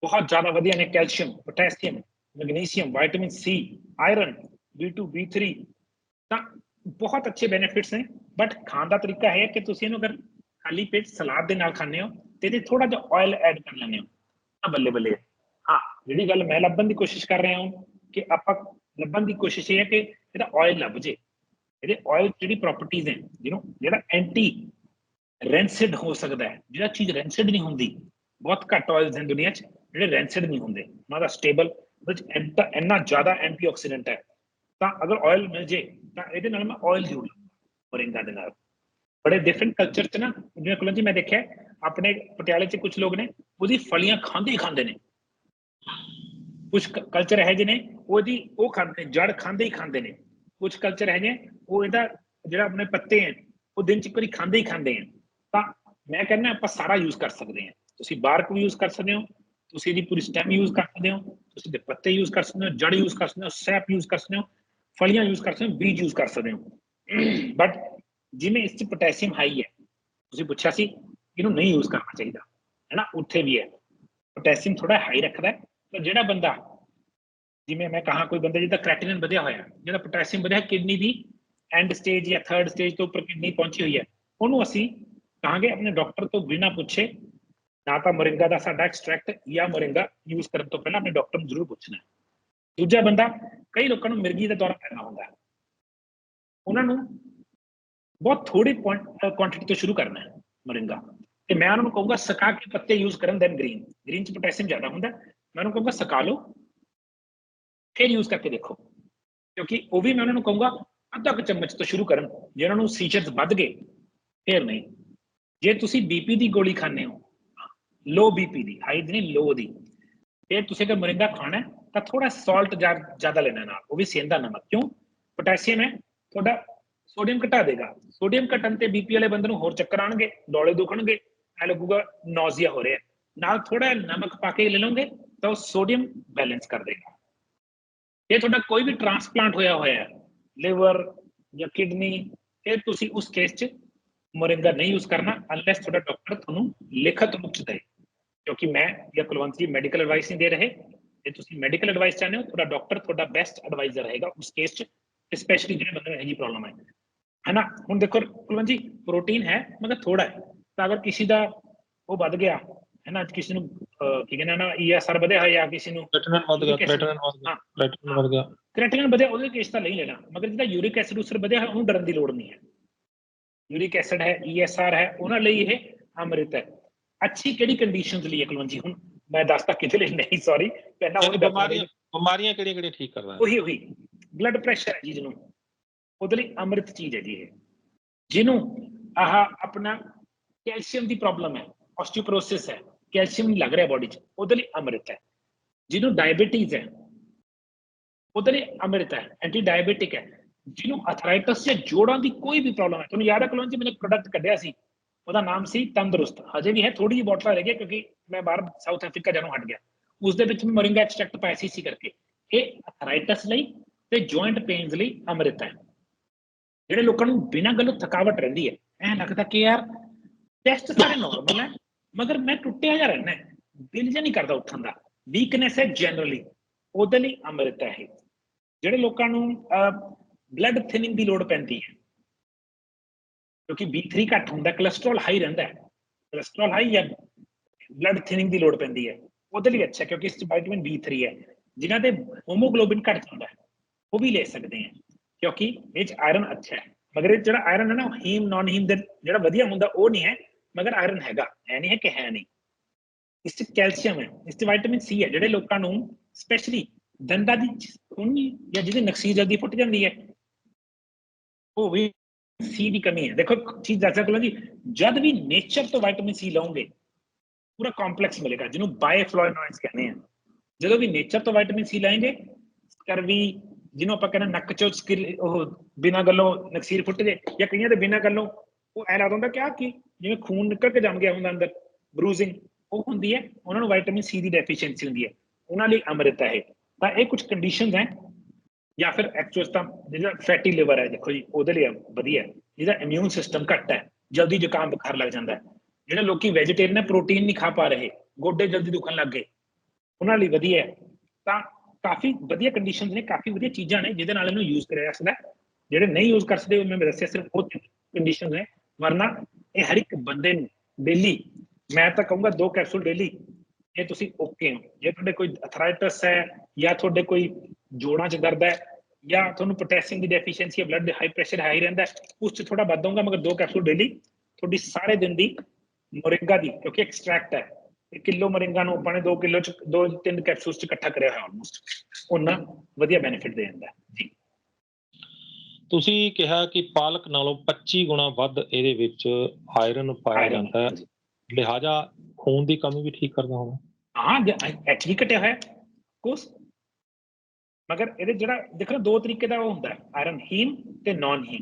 S2: ਬਹੁਤ ਜ਼ਿਆਦਾ ਵਧੀਆ ਨੇ calcium, potassium, magnesium vitamin C iron B2 B3 ਤਾਂ ਬਹੁਤ ਅੱਛੇ ਬੈਨੀਫਿਟਸ ਨੇ। ਬਟ ਖਾਣ ਦਾ ਤਰੀਕਾ ਹੈ ਕਿ ਤੁਸੀਂ ਇਹਨੂੰ ਅਗਰ ਖਾਲੀ ਪੇਟ ਸਲਾਦ ਦੇ ਨਾਲ ਖਾਂਦੇ ਹੋ ਤੇ ਇਹਦੇ ਥੋੜਾ ਜਿਹਾ ਆਇਲ ਐਡ ਕਰ ਲੈਂਦੇ ਹੋ। ਤਾਂ ਬੱਲੇ ਬੱਲੇ ਹੈ। ਹਾਂ ਜਿਹੜੀ ਗੱਲ ਮੈਂ ਲੱਭਣ ਦੀ ਕੋਸ਼ਿਸ਼ ਕਰ ਰਿਹਾ ਹਾਂ ਕਿ ਆਪਾਂ ਲੱਭਣ ਦੀ ਕੋਸ਼ਿਸ਼ ਇਹ ਹੈ ਕਿ ਇਹਦਾ ਆਇਲ ਲੱਭ ਜੇ ਇਹਦੇ ਆਇਲ ਜਿਹੜੀ ਪ੍ਰਾਪਰਟੀਆਂ ਹੈ ਜਿਹਨੂੰ ਜਿਹੜਾ ਐਂਟੀ ਰੈਂਸਿਡ ਹੋ ਸਕਦਾ ਹੈ ਜਿਹੜਾ ਚੀਜ਼ ਰੈਂਸਿਡ ਨਹੀਂ ਹੁੰਦੀ ਬਹੁਤ ਘੱਟ ਆਇਲਸ ਹਨ ਦੁਨੀਆ 'ਚ ਜਿਹੜੇ ਰੈਂਸਿਡ ਨਹੀਂ ਹੁੰਦੇ ਉਹਨਾਂ ਦਾ ਸਟੇਬਲ ਵਿੱਚ ਇੰਨਾ ਇੰਨਾ ਜ਼ਿਆਦਾ ਐਂਟੀਆਕਸੀਡੈਂਟ ਹੈ ਤਾਂ ਅਗਰ ਆਇਲ ਮਿਲ ਜੇ ਤਾਂ ਇਹਦੇ ਨਾਲ ਮੈਂ ਆਇਲ ਜ਼ਰੂਰ ਮੋਰਿੰਗਾ ਦੇ ਨਾਲ ਬੜੇ ਡਿਫਰੈਂਟ ਕਲਚਰ 'ਚ ਨਾ ਜਿਵੇਂ ਕੁਲਨ ਜੀ ਮੈਂ ਦੇਖਿਆ ਆਪਣੇ ਪਟਿਆਲੇ 'ਚ ਕੁਝ ਲੋਕ ਨੇ ਉਹਦੀ ਫਲੀਆਂ ਖਾਂਦੇ ਹੀ ਖਾਂਦੇ ਨੇ ਕੁਝ ਕਲਚਰ ਹੈ ਜਿਹਨੇ ਉਹਦੀ, ਉਹ ਖਾਂਦੇ ਨੇ, ਜੜ ਖਾਂਦੇ ਹੀ ਖਾਂਦੇ ਨੇ। ਕੁਝ ਕਲਚਰ ਹੈ ਨੇ, ਉਹ ਇਹਦਾ ਜਿਹੜਾ ਆਪਣੇ ਪੱਤੇ ਹੈ, ਉਹ ਦਿਨ 'ਚ ਇੱਕ ਖਾਂਦੇ ਹੀ ਖਾਂਦੇ ਆ ਤਾਂ ਮੈਂ ਕਹਿੰਦਾ ਆਪਾਂ ਸਾਰਾ ਯੂਜ਼ ਕਰ ਸਕਦੇ ਹਾਂ। ਤੁਸੀਂ ਬਾਰਕ ਵੀ ਯੂਜ਼ ਕਰ ਸਕਦੇ ਹੋ? ਤੁਸੀਂ ਇਹਦੀ ਪੂਰੀ ਸਟੈਮ ਯੂਜ਼ ਕਰ ਸਕਦੇ ਹੋ। ਤੁਸੀਂ ਦੇ ਪੱਤੇ ਯੂਜ਼ ਕਰ ਸਕਦੇ ਹੋ ਜੜ ਯੂਜ਼ ਕਰ ਸਕਦੇ ਹੋ, ਸੈਪ ਯੂਜ਼ ਕਰ ਸਕਦੇ ਹੋ, ਫਲੀਆਂ ਯੂਜ਼ ਕਰ ਸਕਦੇ ਹੋ, ਬੀਜ ਯੂਜ਼ ਕਰ ਸਕਦੇ ਹੋ। ਬਟ ਜਿਵੇਂ ਇਸ 'ਚ ਪੋਟਾਸ਼ੀਅਮ ਹਾਈ ਹੈ, ਤੁਸੀਂ ਪੁੱਛਿਆ ਸੀ, ਇਹਨੂੰ ਨਹੀਂ ਯੂਜ਼ ਕਰਨਾ ਚਾਹੀਦਾ। ਹੈ ਉੱਥੇ ਵੀ ਹੈ। ਪੋਟਾਸ਼ੀਅਮ ਥੋੜਾ ਹਾਈ ਰੱਖਦਾ ਹੈ। ਪਰ ਜਿਹੜਾ ਬੰਦਾ ਜਿਵੇਂ ਮੈਂ ਕਹਾ ਕੋਈ ਬੰਦਾ ਜਿਹਦਾ ਕ੍ਰੈਟਿਨਿਨ ਵਧਿਆ ਹੋਇਆ ਹੈ, ਜਿਹਦਾ ਪੋਟਾਸ਼ੀਅਮ ਵਧਿਆ ਕਿਡਨੀ ਦੀ ਐਂਡ ਸਟੇਜ ਜਾਂ ਥਰਡ ਸਟੇਜ ਤੋਂ ਉੱਪਰ ਕਿਡਨੀ ਪਹੁੰਚੀ ਹੋਈ ਹੈ ਉਹਨੂੰ ਅਸੀਂ ਕਹਾਂਗੇ ਆਪਣੇ ਡਾਕਟਰ ਤੋਂ ਬਿਨਾਂ ਪੁੱਛੇ ਨਾ ਤਾਂ ਮੋਰਿੰਗਾ ਦਾ ਸਾਡਾ ਐਕਸਟ੍ਰੈਕਟ ਜਾਂ ਮੋਰਿੰਗਾ ਯੂਜ਼ ਕਰਨ ਤੋਂ ਪਹਿਲਾਂ ਆਪਣੇ ਡਾਕਟਰ ਨੂੰ ਜ਼ਰੂਰ ਪੁੱਛਣਾ ਹੈ ਦੂਜਾ ਬੰਦਾ ਕਈ ਲੋਕਾਂ ਨੂੰ ਮਿਰਗੀ ਦਾ ਦੌਰਾ ਪੈਦਾ ਹੁੰਦਾ ਹੈ ਉਹਨਾਂ ਨੂੰ ਬਹੁਤ ਥੋੜੀ ਕੁਆਂਟੀਟੀ ਤੋਂ ਸ਼ੁਰੂ ਕਰਨਾ ਹੈ ਮੋਰਿੰਗਾ ਤੇ ਮੈਂ ਉਹਨਾਂ ਨੂੰ ਕਹੂੰਗਾ ਸਕਾ ਕੇ ਪੱਤੇ ਯੂਜ਼ ਕਰਨ ਦੈਨ ਗ੍ਰੀਨ ਗ੍ਰੀਨ ਚ ਪੋਟਾਸ਼ੀਅਮ ਜ਼ਿਆਦਾ ਹੁੰਦਾ ਹੈ। ਮੈਂ ਉਹਨੂੰ ਕਹੂੰਗਾ ਸਕਾ ਲਓ। ਫਿਰ ਯੂਜ਼ ਕਰਕੇ ਦੇਖੋ। ਕਿਉਂਕਿ ਉਹ ਵੀ ਮੈਂ ਉਹਨਾਂ ਨੂੰ ਕਹੂੰਗਾ, ਅੱਧਾ ਕੁ ਚਮਚ ਤੋਂ ਸ਼ੁਰੂ ਕਰਨ। ਜੇ ਉਹਨਾਂ ਨੂੰ ਸੀਚਰਸ ਵੱਧ ਗਏ, ਫਿਰ ਨਹੀਂ। ਜੇ ਤੁਸੀਂ ਬੀਪੀ ਦੀ ਗੋਲੀ ਖਾਂਦੇ ਹੋ ਲੋ ਬੀਪੀ ਦੀ ਹਾਈ ਦੀ ਨਹੀਂ ਲੋ ਦੀ, ਫਿਰ ਤੁਸੀਂ ਅਗਰ ਮਰਿੰਦਾ ਖਾਣਾ ਤਾਂ ਥੋੜਾ ਸਾਲਟ ਜ਼ਿਆਦਾ ਲੈਣਾ ਨਾਲ। ਉਹ ਵੀ ਸੇਂਦਾ ਨਮਕ। ਕਿਉਂ? ਪੋਟਾਸ਼ੀਅਮ ਹੈ, ਤੁਹਾਡਾ ਸੋਡੀਅਮ ਘਟਾ ਦੇਗਾ। ਸੋਡੀਅਮ ਘਟਣ ਤੇ ਬੀਪੀ ਵਾਲੇ ਬੰਦੇ ਨੂੰ ਹੋਰ ਚੱਕਰ ਆਣਗੇ ਡੋਲੇ ਦੁਖਣਗੇ, ਐ ਲੱਗੂਗਾ ਨੌਜ਼ੀਆ ਹੋ ਰਿਹਾ। ਨਾਲ ਥੋੜਾ ਨਮਕ ਪਾ ਕੇ ਲੈ ਲਓਗੇ ਤਾਂ ਉਹ ਸੋਡੀਅਮ ਬੈਲੈਂਸ ਕਰ ਦੇਗਾ ਜੇ ਤੁਹਾਡਾ ਕੋਈ ਵੀ ਟ੍ਰਾਂਸਪਲਾਂਟ ਹੋਇਆ ਹੋਇਆ ਹੈ ਲਿਵਰ ਜਾਂ ਕਿਡਨੀ ਫਿਰ ਤੁਸੀਂ ਉਸ ਕੇਸ 'ਚ ਮੋਰਿੰਗਾ ਨਹੀਂ ਯੂਜ਼ ਕਰਨਾ ਅਨਲੈਸ ਤੁਹਾਡਾ ਡਾਕਟਰ ਤੁਹਾਨੂੰ ਲਿਖਤ ਰੂਪ 'ਚ ਦੇ ਕਿਉਂਕਿ ਮੈਂ ਜਾਂ ਕੁਲਵੰਤ ਜੀ ਮੈਡੀਕਲ ਐਡਵਾਈਸ ਨਹੀਂ ਦੇ ਰਹੇ ਜੇ ਤੁਸੀਂ ਮੈਡੀਕਲ ਐਡਵਾਈਸ ਚਾਹੁੰਦੇ ਹੋ ਤੁਹਾਡਾ ਡਾਕਟਰ ਤੁਹਾਡਾ ਬੈਸਟ ਐਡਵਾਈਜ਼ਰ ਰਹੇਗਾ ਉਸ ਕੇਸ 'ਚ ਸਪੈਸ਼ਲੀ ਜਿਹੜੇ ਬੰਦੇ ਨੂੰ ਇਹ ਜੀ ਪ੍ਰੋਬਲਮ ਹੈ ਹੈਨਾ ਹੁਣ ਦੇਖੋ ਕੁਲਵੰਤ ਜੀ ਪ੍ਰੋਟੀਨ ਹੈ ਮਗਰ ਥੋੜਾ ਹੈ ਤਾਂ ਅਗਰ ਕਿਸੇ ਦਾ ਉਹ ਵੱਧ ਗਿਆ ਹੈਨਾ ਕਿਸੇ ਨੂੰ ਕੀ ਕਹਿੰਦੇ ਨਾ ਈਐਸਆਰ ਵਧਿਆ ਹੋਇਆ ਜਾਂ ਕਿਸੇ ਨੂੰ
S1: ਕ੍ਰੈਟਿਨਿਨ ਵੱਧ ਗਿਆ ਕ੍ਰੈਟਿਨਿਨ ਵੱਧ ਗਿਆ
S2: ਹਾਂ।
S1: ਕ੍ਰੈਟਿਨਿਨ ਵੱਧ ਗਿਆ।
S2: ਕ੍ਰੈਟਿਨਿਨ ਵਧਿਆ ਉਹਦੇ ਕੇਸ ਤਾਂ ਨਹੀਂ ਲੈਣਾ। ਮਗਰ ਜਿਹਦਾ ਯੂਰਿਕ ਐਸਿਡ ਉਸਰ ਵਧਿਆ ਹੈ ਉਹਨੂੰ ਡਰਨ ਦੀ ਲੋੜ ਨਹੀਂ ਹੈ। ਯੂਰਿਕ ਐਸਿਡ ਹੈ ਈਐਸਆਰ ਹੈ ਉਹਨਾਂ ਲਈ ਇਹ ਅੰਮ੍ਰਿਤ ਹੈ। ਅੱਛੀ ਕਿਹੜੀ ਕੰਡੀਸ਼ਨਸ ਲਈ ਹੈ ਕੁਲਵੰਤ ਜੀ? ਹੁਣ ਮੈਂ ਦੱਸਦਾ ਕਿਤੇ ਲਈ ਨਹੀਂ ਸੌਰੀ ਪਹਿਲਾਂ ਉਹ
S1: ਬਿਮਾਰੀਆਂ ਬਿਮਾਰੀਆਂ ਕਿਹੜੀਆਂ ਕਿਹੜੀਆਂ ਠੀਕ ਕਰਦਾ ਹੈ?
S2: ਉਹੀ ਉਹੀ। ਬਲੱਡ ਪ੍ਰੈਸ਼ਰ ਹੈ ਜੀ ਜਿਹਨੂੰ। ਉਹਦੇ ਲਈ ਅੰਮ੍ਰਿਤ ਚੀਜ਼ ਹੈ ਜੀ ਇਹ। ਜਿਹਨੂੰ ਆਹ ਆਪਣਾ ਕੈਲਸ਼ੀਅਮ ਦੀ ਪ੍ਰੋਬਲਮ ਹੈ ਆਸਟੀਓਪਰੋਸਿਸ ਹੈ। ਕੈਲਸ਼ੀਅਮ ਨਹੀਂ ਲੱਗ ਰਿਹਾ ਬਾਡੀ 'ਚ ਉਹਦੇ ਲਈ ਅੰਮ੍ਰਿਤ ਹੈ ਜਿਹਨੂੰ ਡਾਇਬੀਟੀਜ਼ ਹੈ ਉਹਦੇ ਲਈ ਅੰਮ੍ਰਿਤ ਹੈ ਐਂਟੀ ਡਾਇਬੀਟਿਕ ਹੈ ਜਿਹਨੂੰ ਅਥਰਾਈਟਸ ਜਾਂ ਜੋੜਾਂ ਦੀ ਕੋਈ ਵੀ ਪ੍ਰੋਬਲਮ ਹੈ ਤੁਹਾਨੂੰ ਯਾਦ ਹੈ ਕਲੋਨ ਜੀ ਮੈंने ਪ੍ਰੋਡਕਟ ਕੱਢਿਆ ਸੀ ਉਹਦਾ ਨਾਮ ਸੀ ਤੰਦਰੁਸਤ ਹਜੇ ਵੀ ਹੈ ਥੋੜੀ ਜਿਹੀ ਬੋਟਲਾਂ ਰਹਿ ਗਈ ਕਿਉਂਕਿ ਮੈਂ ਬਾਹਰ ਸਾਊਥ ਅਫਰੀਕਾ ਜਾਣੋਂ ਹਟ ਗਿਆ ਉਸ ਦੇ ਵਿੱਚ ਮੋਰਿੰਗਾ ਐਕਸਟ੍ਰੈਕਟ ਪਾਇਆ ਸੀ ਸੀ ਕਰਕੇ ਇਹ ਅਥਰਾਈਟਸ ਲਈ ਤੇ ਜੁਆਇੰਟ ਪੇਨਸ ਲਈ ਅੰਮ੍ਰਿਤ ਹੈ ਜਿਹੜੇ ਲੋਕਾਂ ਨੂੰ ਬਿਨਾਂ ਗੱਲੋਂ ਥਕਾਵਟ ਰਹਿੰਦੀ ਹੈ ਐਂ ਲੱਗਦਾ ਕਿ ਯਾਰ ਟੈਸਟ ਸਾਰੇ ਨਾਰਮਲ ਹੈ ਮਗਰ ਮੈਂ ਟੁੱਟਿਆ ਜਾ ਰਹਿਣਾ ਦਿਲ ਜਿਹਾ ਨਹੀਂ ਕਰਦਾ ਉੱਠਣ ਦਾ। ਵੀਕਨੈਸ ਹੈ ਜਨਰਲੀ ਉਹਦੇ ਲਈ ਅੰਮ੍ਰਿਤ ਹੈ ਇਹ। ਜਿਹੜੇ ਲੋਕਾਂ ਨੂੰ ਬਲੱਡ ਥਿਨਿੰਗ ਦੀ ਲੋੜ ਪੈਂਦੀ ਹੈ, ਕਿਉਂਕਿ B3 ਘੱਟ ਹੁੰਦਾ ਕੋਲੇਸਟ੍ਰੋਲ ਹਾਈ ਰਹਿੰਦਾ ਹੈ। ਕੋਲੇਸਟ੍ਰੋਲ ਹਾਈ ਜਾਂ ਬਲੱਡ ਥਿਨਿੰਗ ਦੀ ਲੋੜ ਪੈਂਦੀ ਹੈ, ਉਹਦੇ ਲਈ ਅੱਛਾ ਕਿਉਂਕਿ ਇਸ ਚ ਵਿਟਾਮਿਨ B3 ਹੈ। ਜਿਨ੍ਹਾਂ ਦੇ ਹੋਮੋਗਲੋਬਿਨ ਘੱਟ ਜਾਂਦਾ ਹੈ, ਉਹ ਵੀ ਲੈ ਸਕਦੇ ਆ ਕਿਉਂਕਿ ਇਹ ਚ ਆਇਰਨ ਅੱਛਾ ਹੈ। ਮਗਰ ਇਹ ਜਿਹੜਾ ਆਇਰਨ ਹੈ ਨਾ ਹੀਮ ਨਾਨ ਹੀਮ ਦੇ ਜਿਹੜਾ ਵਧੀਆ ਹੁੰਦਾ, ਉਹ ਨਹੀਂ ਹੈ। ਮਗਰ ਆਇਰਨ ਹੈਗਾ, ਐ ਨਹੀਂ ਹੈ ਕਿ ਹੈ ਨਹੀਂ। ਇਸ ਚ ਕੈਲਸ਼ੀਅਮ ਹੈ, ਇਸ ਚ ਵਿਟਾਮਿਨ ਸੀ ਹੈ, ਜਿਹੜੇ ਲੋਕਾਂ ਨੂੰ ਸਪੈਸ਼ਲੀ ਦੰਦਾਂ ਦੀ ਖੂਨੀ ਜਾਂ ਜਿਹਦੇ ਨਕਸੀ ਜਲਦੀ ਫੁੱਟ ਜਾਂਦੀ ਹੈ, ਉਹ ਵੀ ਸੀ ਦੀ ਕਮੀ ਹੈ। ਦੇਖੋ ਚੀਜ਼ ਦੱਸ ਸਕਦਾ ਜੀ, ਜਦ ਵੀ ਨੇਚਰ ਤੋਂ ਵਿਟਾਮਿਨ ਸੀ ਲਓਗੇ, ਪੂਰਾ ਕੰਪਲੈਕਸ ਮਿਲੇਗਾ, ਜਿਹਨੂੰ ਬਾਇਫਲੋਇਨੋਇਡਸ ਕਹਿੰਦੇ ਆ। ਜਦੋਂ ਵੀ ਨੇਚਰ ਤੋਂ ਵਿਟਾਮਿਨ ਸੀ ਲਾਏਗੇ ਸਕਰਵੀ ਜਿਹਨੂੰ ਆਪਾਂ ਕਹਿੰਦੇ ਨੱਕ ਚੋਂ ਸਕਿਲ ਉਹ ਬਿਨਾਂ ਗੱਲੋਂ ਨਕਸੀਰ ਫੁੱਟ ਜੇ, ਜਾਂ ਕਈਆਂ ਦੇ ਬਿਨਾਂ ਗੱਲੋਂ ਉਹ ਐ ਲੱਗਦਾ ਹੁੰਦਾ ਕਿ ਆ ਕੀ ਜਿਵੇਂ ਖੂਨ ਨਿਕਲ ਕੇ ਜੰਮ ਗਿਆ ਹੁੰਦਾ ਅੰਦਰ ਬਰੂਜ਼ਿੰਗ ਉਹ ਹੁੰਦੀ ਹੈ, ਉਹਨਾਂ ਨੂੰ ਵਿਟਾਮਿਨ ਸੀ ਦੀ ਡੈਫੀਸ਼ੀਐਂਸੀ ਹੁੰਦੀ ਹੈ, ਉਹਨਾਂ ਲਈ ਅੰਮ੍ਰਿਤ ਹੈ ਇਹ। ਤਾਂ ਇਹ ਕੁਝ ਕੰਡੀਸ਼ਨਸ ਹੈ, ਜਾਂ ਫਿਰ ਐਕਚੁਅਲ ਤਾਂ ਜਿਹੜਾ ਫੈਟੀ ਲਿਵਰ ਹੈ, ਦੇਖੋ ਜੀ, ਉਹਦੇ ਲਈ ਵਧੀਆ ਜਿਹਦਾ ਇਮਿਊਨ ਸਿਸਟਮ ਘੱਟ ਹੈ, ਜਲਦੀ ਜ਼ੁਕਾਮ ਬੁਖਾਰ ਲੱਗ ਜਾਂਦਾ ਹੈ। ਜਿਹੜੇ ਲੋਕੀ ਵੈਜੀਟੇਰੀਅਨ ਹੈ ਪ੍ਰੋਟੀਨ ਨਹੀਂ ਖਾ ਪਾ ਰਹੇ, ਗੋਡੇ ਜਲਦੀ ਦੁਖਣ ਲੱਗ ਗਏ, ਉਹਨਾਂ ਲਈ ਵਧੀਆ ਹੈ। ਤਾਂ ਕਾਫੀ ਵਧੀਆ ਕੰਡੀਸ਼ਨਸ ਨੇ, ਕਾਫੀ ਵਧੀਆ ਚੀਜ਼ਾਂ ਨੇ, ਜਿਹਦੇ ਨਾਲ ਇਹਨੂੰ ਯੂਜ਼ ਕਰਿਆ ਜਾ ਸਕਦਾ ਜਿਹੜੇ ਨਹੀਂ ਯੂਜ਼ ਕਰ ਸਕਦੇ, ਉਹ ਮੈਂ ਦੱਸਿਆ ਸਿਰਫ ਉਹ ਕੰਡੀਸ਼ਨਸ ਨੇ ਵਰਨਾ ਇਹ ਹਰ ਇੱਕ ਬੰਦੇ ਨੂੰ ਡੇਲੀ ਮੈਂ ਤਾਂ ਕਹੂੰਗਾ ਦੋ ਕੈਪਸੂਲ ਡੇਲੀ ਜੇ ਤੁਸੀਂ ਓਕੇ ਹੋ। ਜੇ ਤੁਹਾਡੇ ਕੋਈ ਅਥਰਾਈਟਸ ਹੈ ਜਾਂ ਤੁਹਾਡੇ ਕੋਈ ਜੋੜਾਂ 'ਚ ਦਰਦ ਹੈ ਜਾਂ ਤੁਹਾਨੂੰ ਪੋਟੈਸ਼ੀਅਮ ਦੀ ਡੈਫੀਸ਼ੀਐਂਸੀ ਹੈ ਬਲੱਡ ਹਾਈ ਪ੍ਰੈਸ਼ਰ ਹਾਈ ਰਹਿੰਦਾ ਉਸ 'ਚ ਥੋੜਾ ਵੱਧ ਹੋਊਗਾ, ਮਗਰ ਦੋ ਕੈਪਸੂਲ ਡੇਲੀ ਤੁਹਾਡੀ ਸਾਰੇ ਦਿਨ ਦੀ ਮੋਰਿੰਗਾ ਦੀ, ਕਿਉਂਕਿ ਐਕਸਟ੍ਰੈਕਟ ਹੈ। ਇੱਕ ਕਿਲੋ ਮੋਰਿੰਗਾ ਨੂੰ ਆਪਾਂ ਨੇ 2 ਕਿਲੋ ਚ, ਦੋ ਤਿੰਨ ਕੈਪਸੂਲਸ ਚ ਇਕੱਠਾ ਕਰਿਆ ਹੋਇਆ ਆਲਮੋਸਟ ਉਹਨਾਂ ਵਧੀਆ ਬੈਨੀਫਿਟ ਦੇ ਜਾਂਦਾ ਜੀ
S1: ਤੁਸੀਂ ਕਿਹਾ ਕਿ ਪਾਲਕ ਨਾਲੋਂ 25 ਗੁਣਾ ਵੱਧ ਇਹਦੇ ਵਿੱਚ ਆਇਰਨ ਪਾਇਆ ਜਾਂਦਾ ਹੈ।
S2: ਹਾਂਜੀ।
S1: ਲਿਹਾਜ਼ਾ ਖੂਨ ਦੀ ਕਮੀ ਵੀ ਠੀਕ ਕਰਦਾ ਹੋਣਾ।
S2: ਹਾਂ ਐਕਚੁਅਲੀ ਘਟਿਆ ਹੋਇਆ। ਕੋਸ ਮਗਰ ਇਹਦੇ ਜਿਹੜਾ ਦੇਖੋ ਦੋ ਤਰੀਕੇ ਦਾ ਉਹ ਹੁੰਦਾ ਹੈ। ਆਇਰਨ ਹੀਮ ਤੇ ਨਾਨ ਹੀਮ।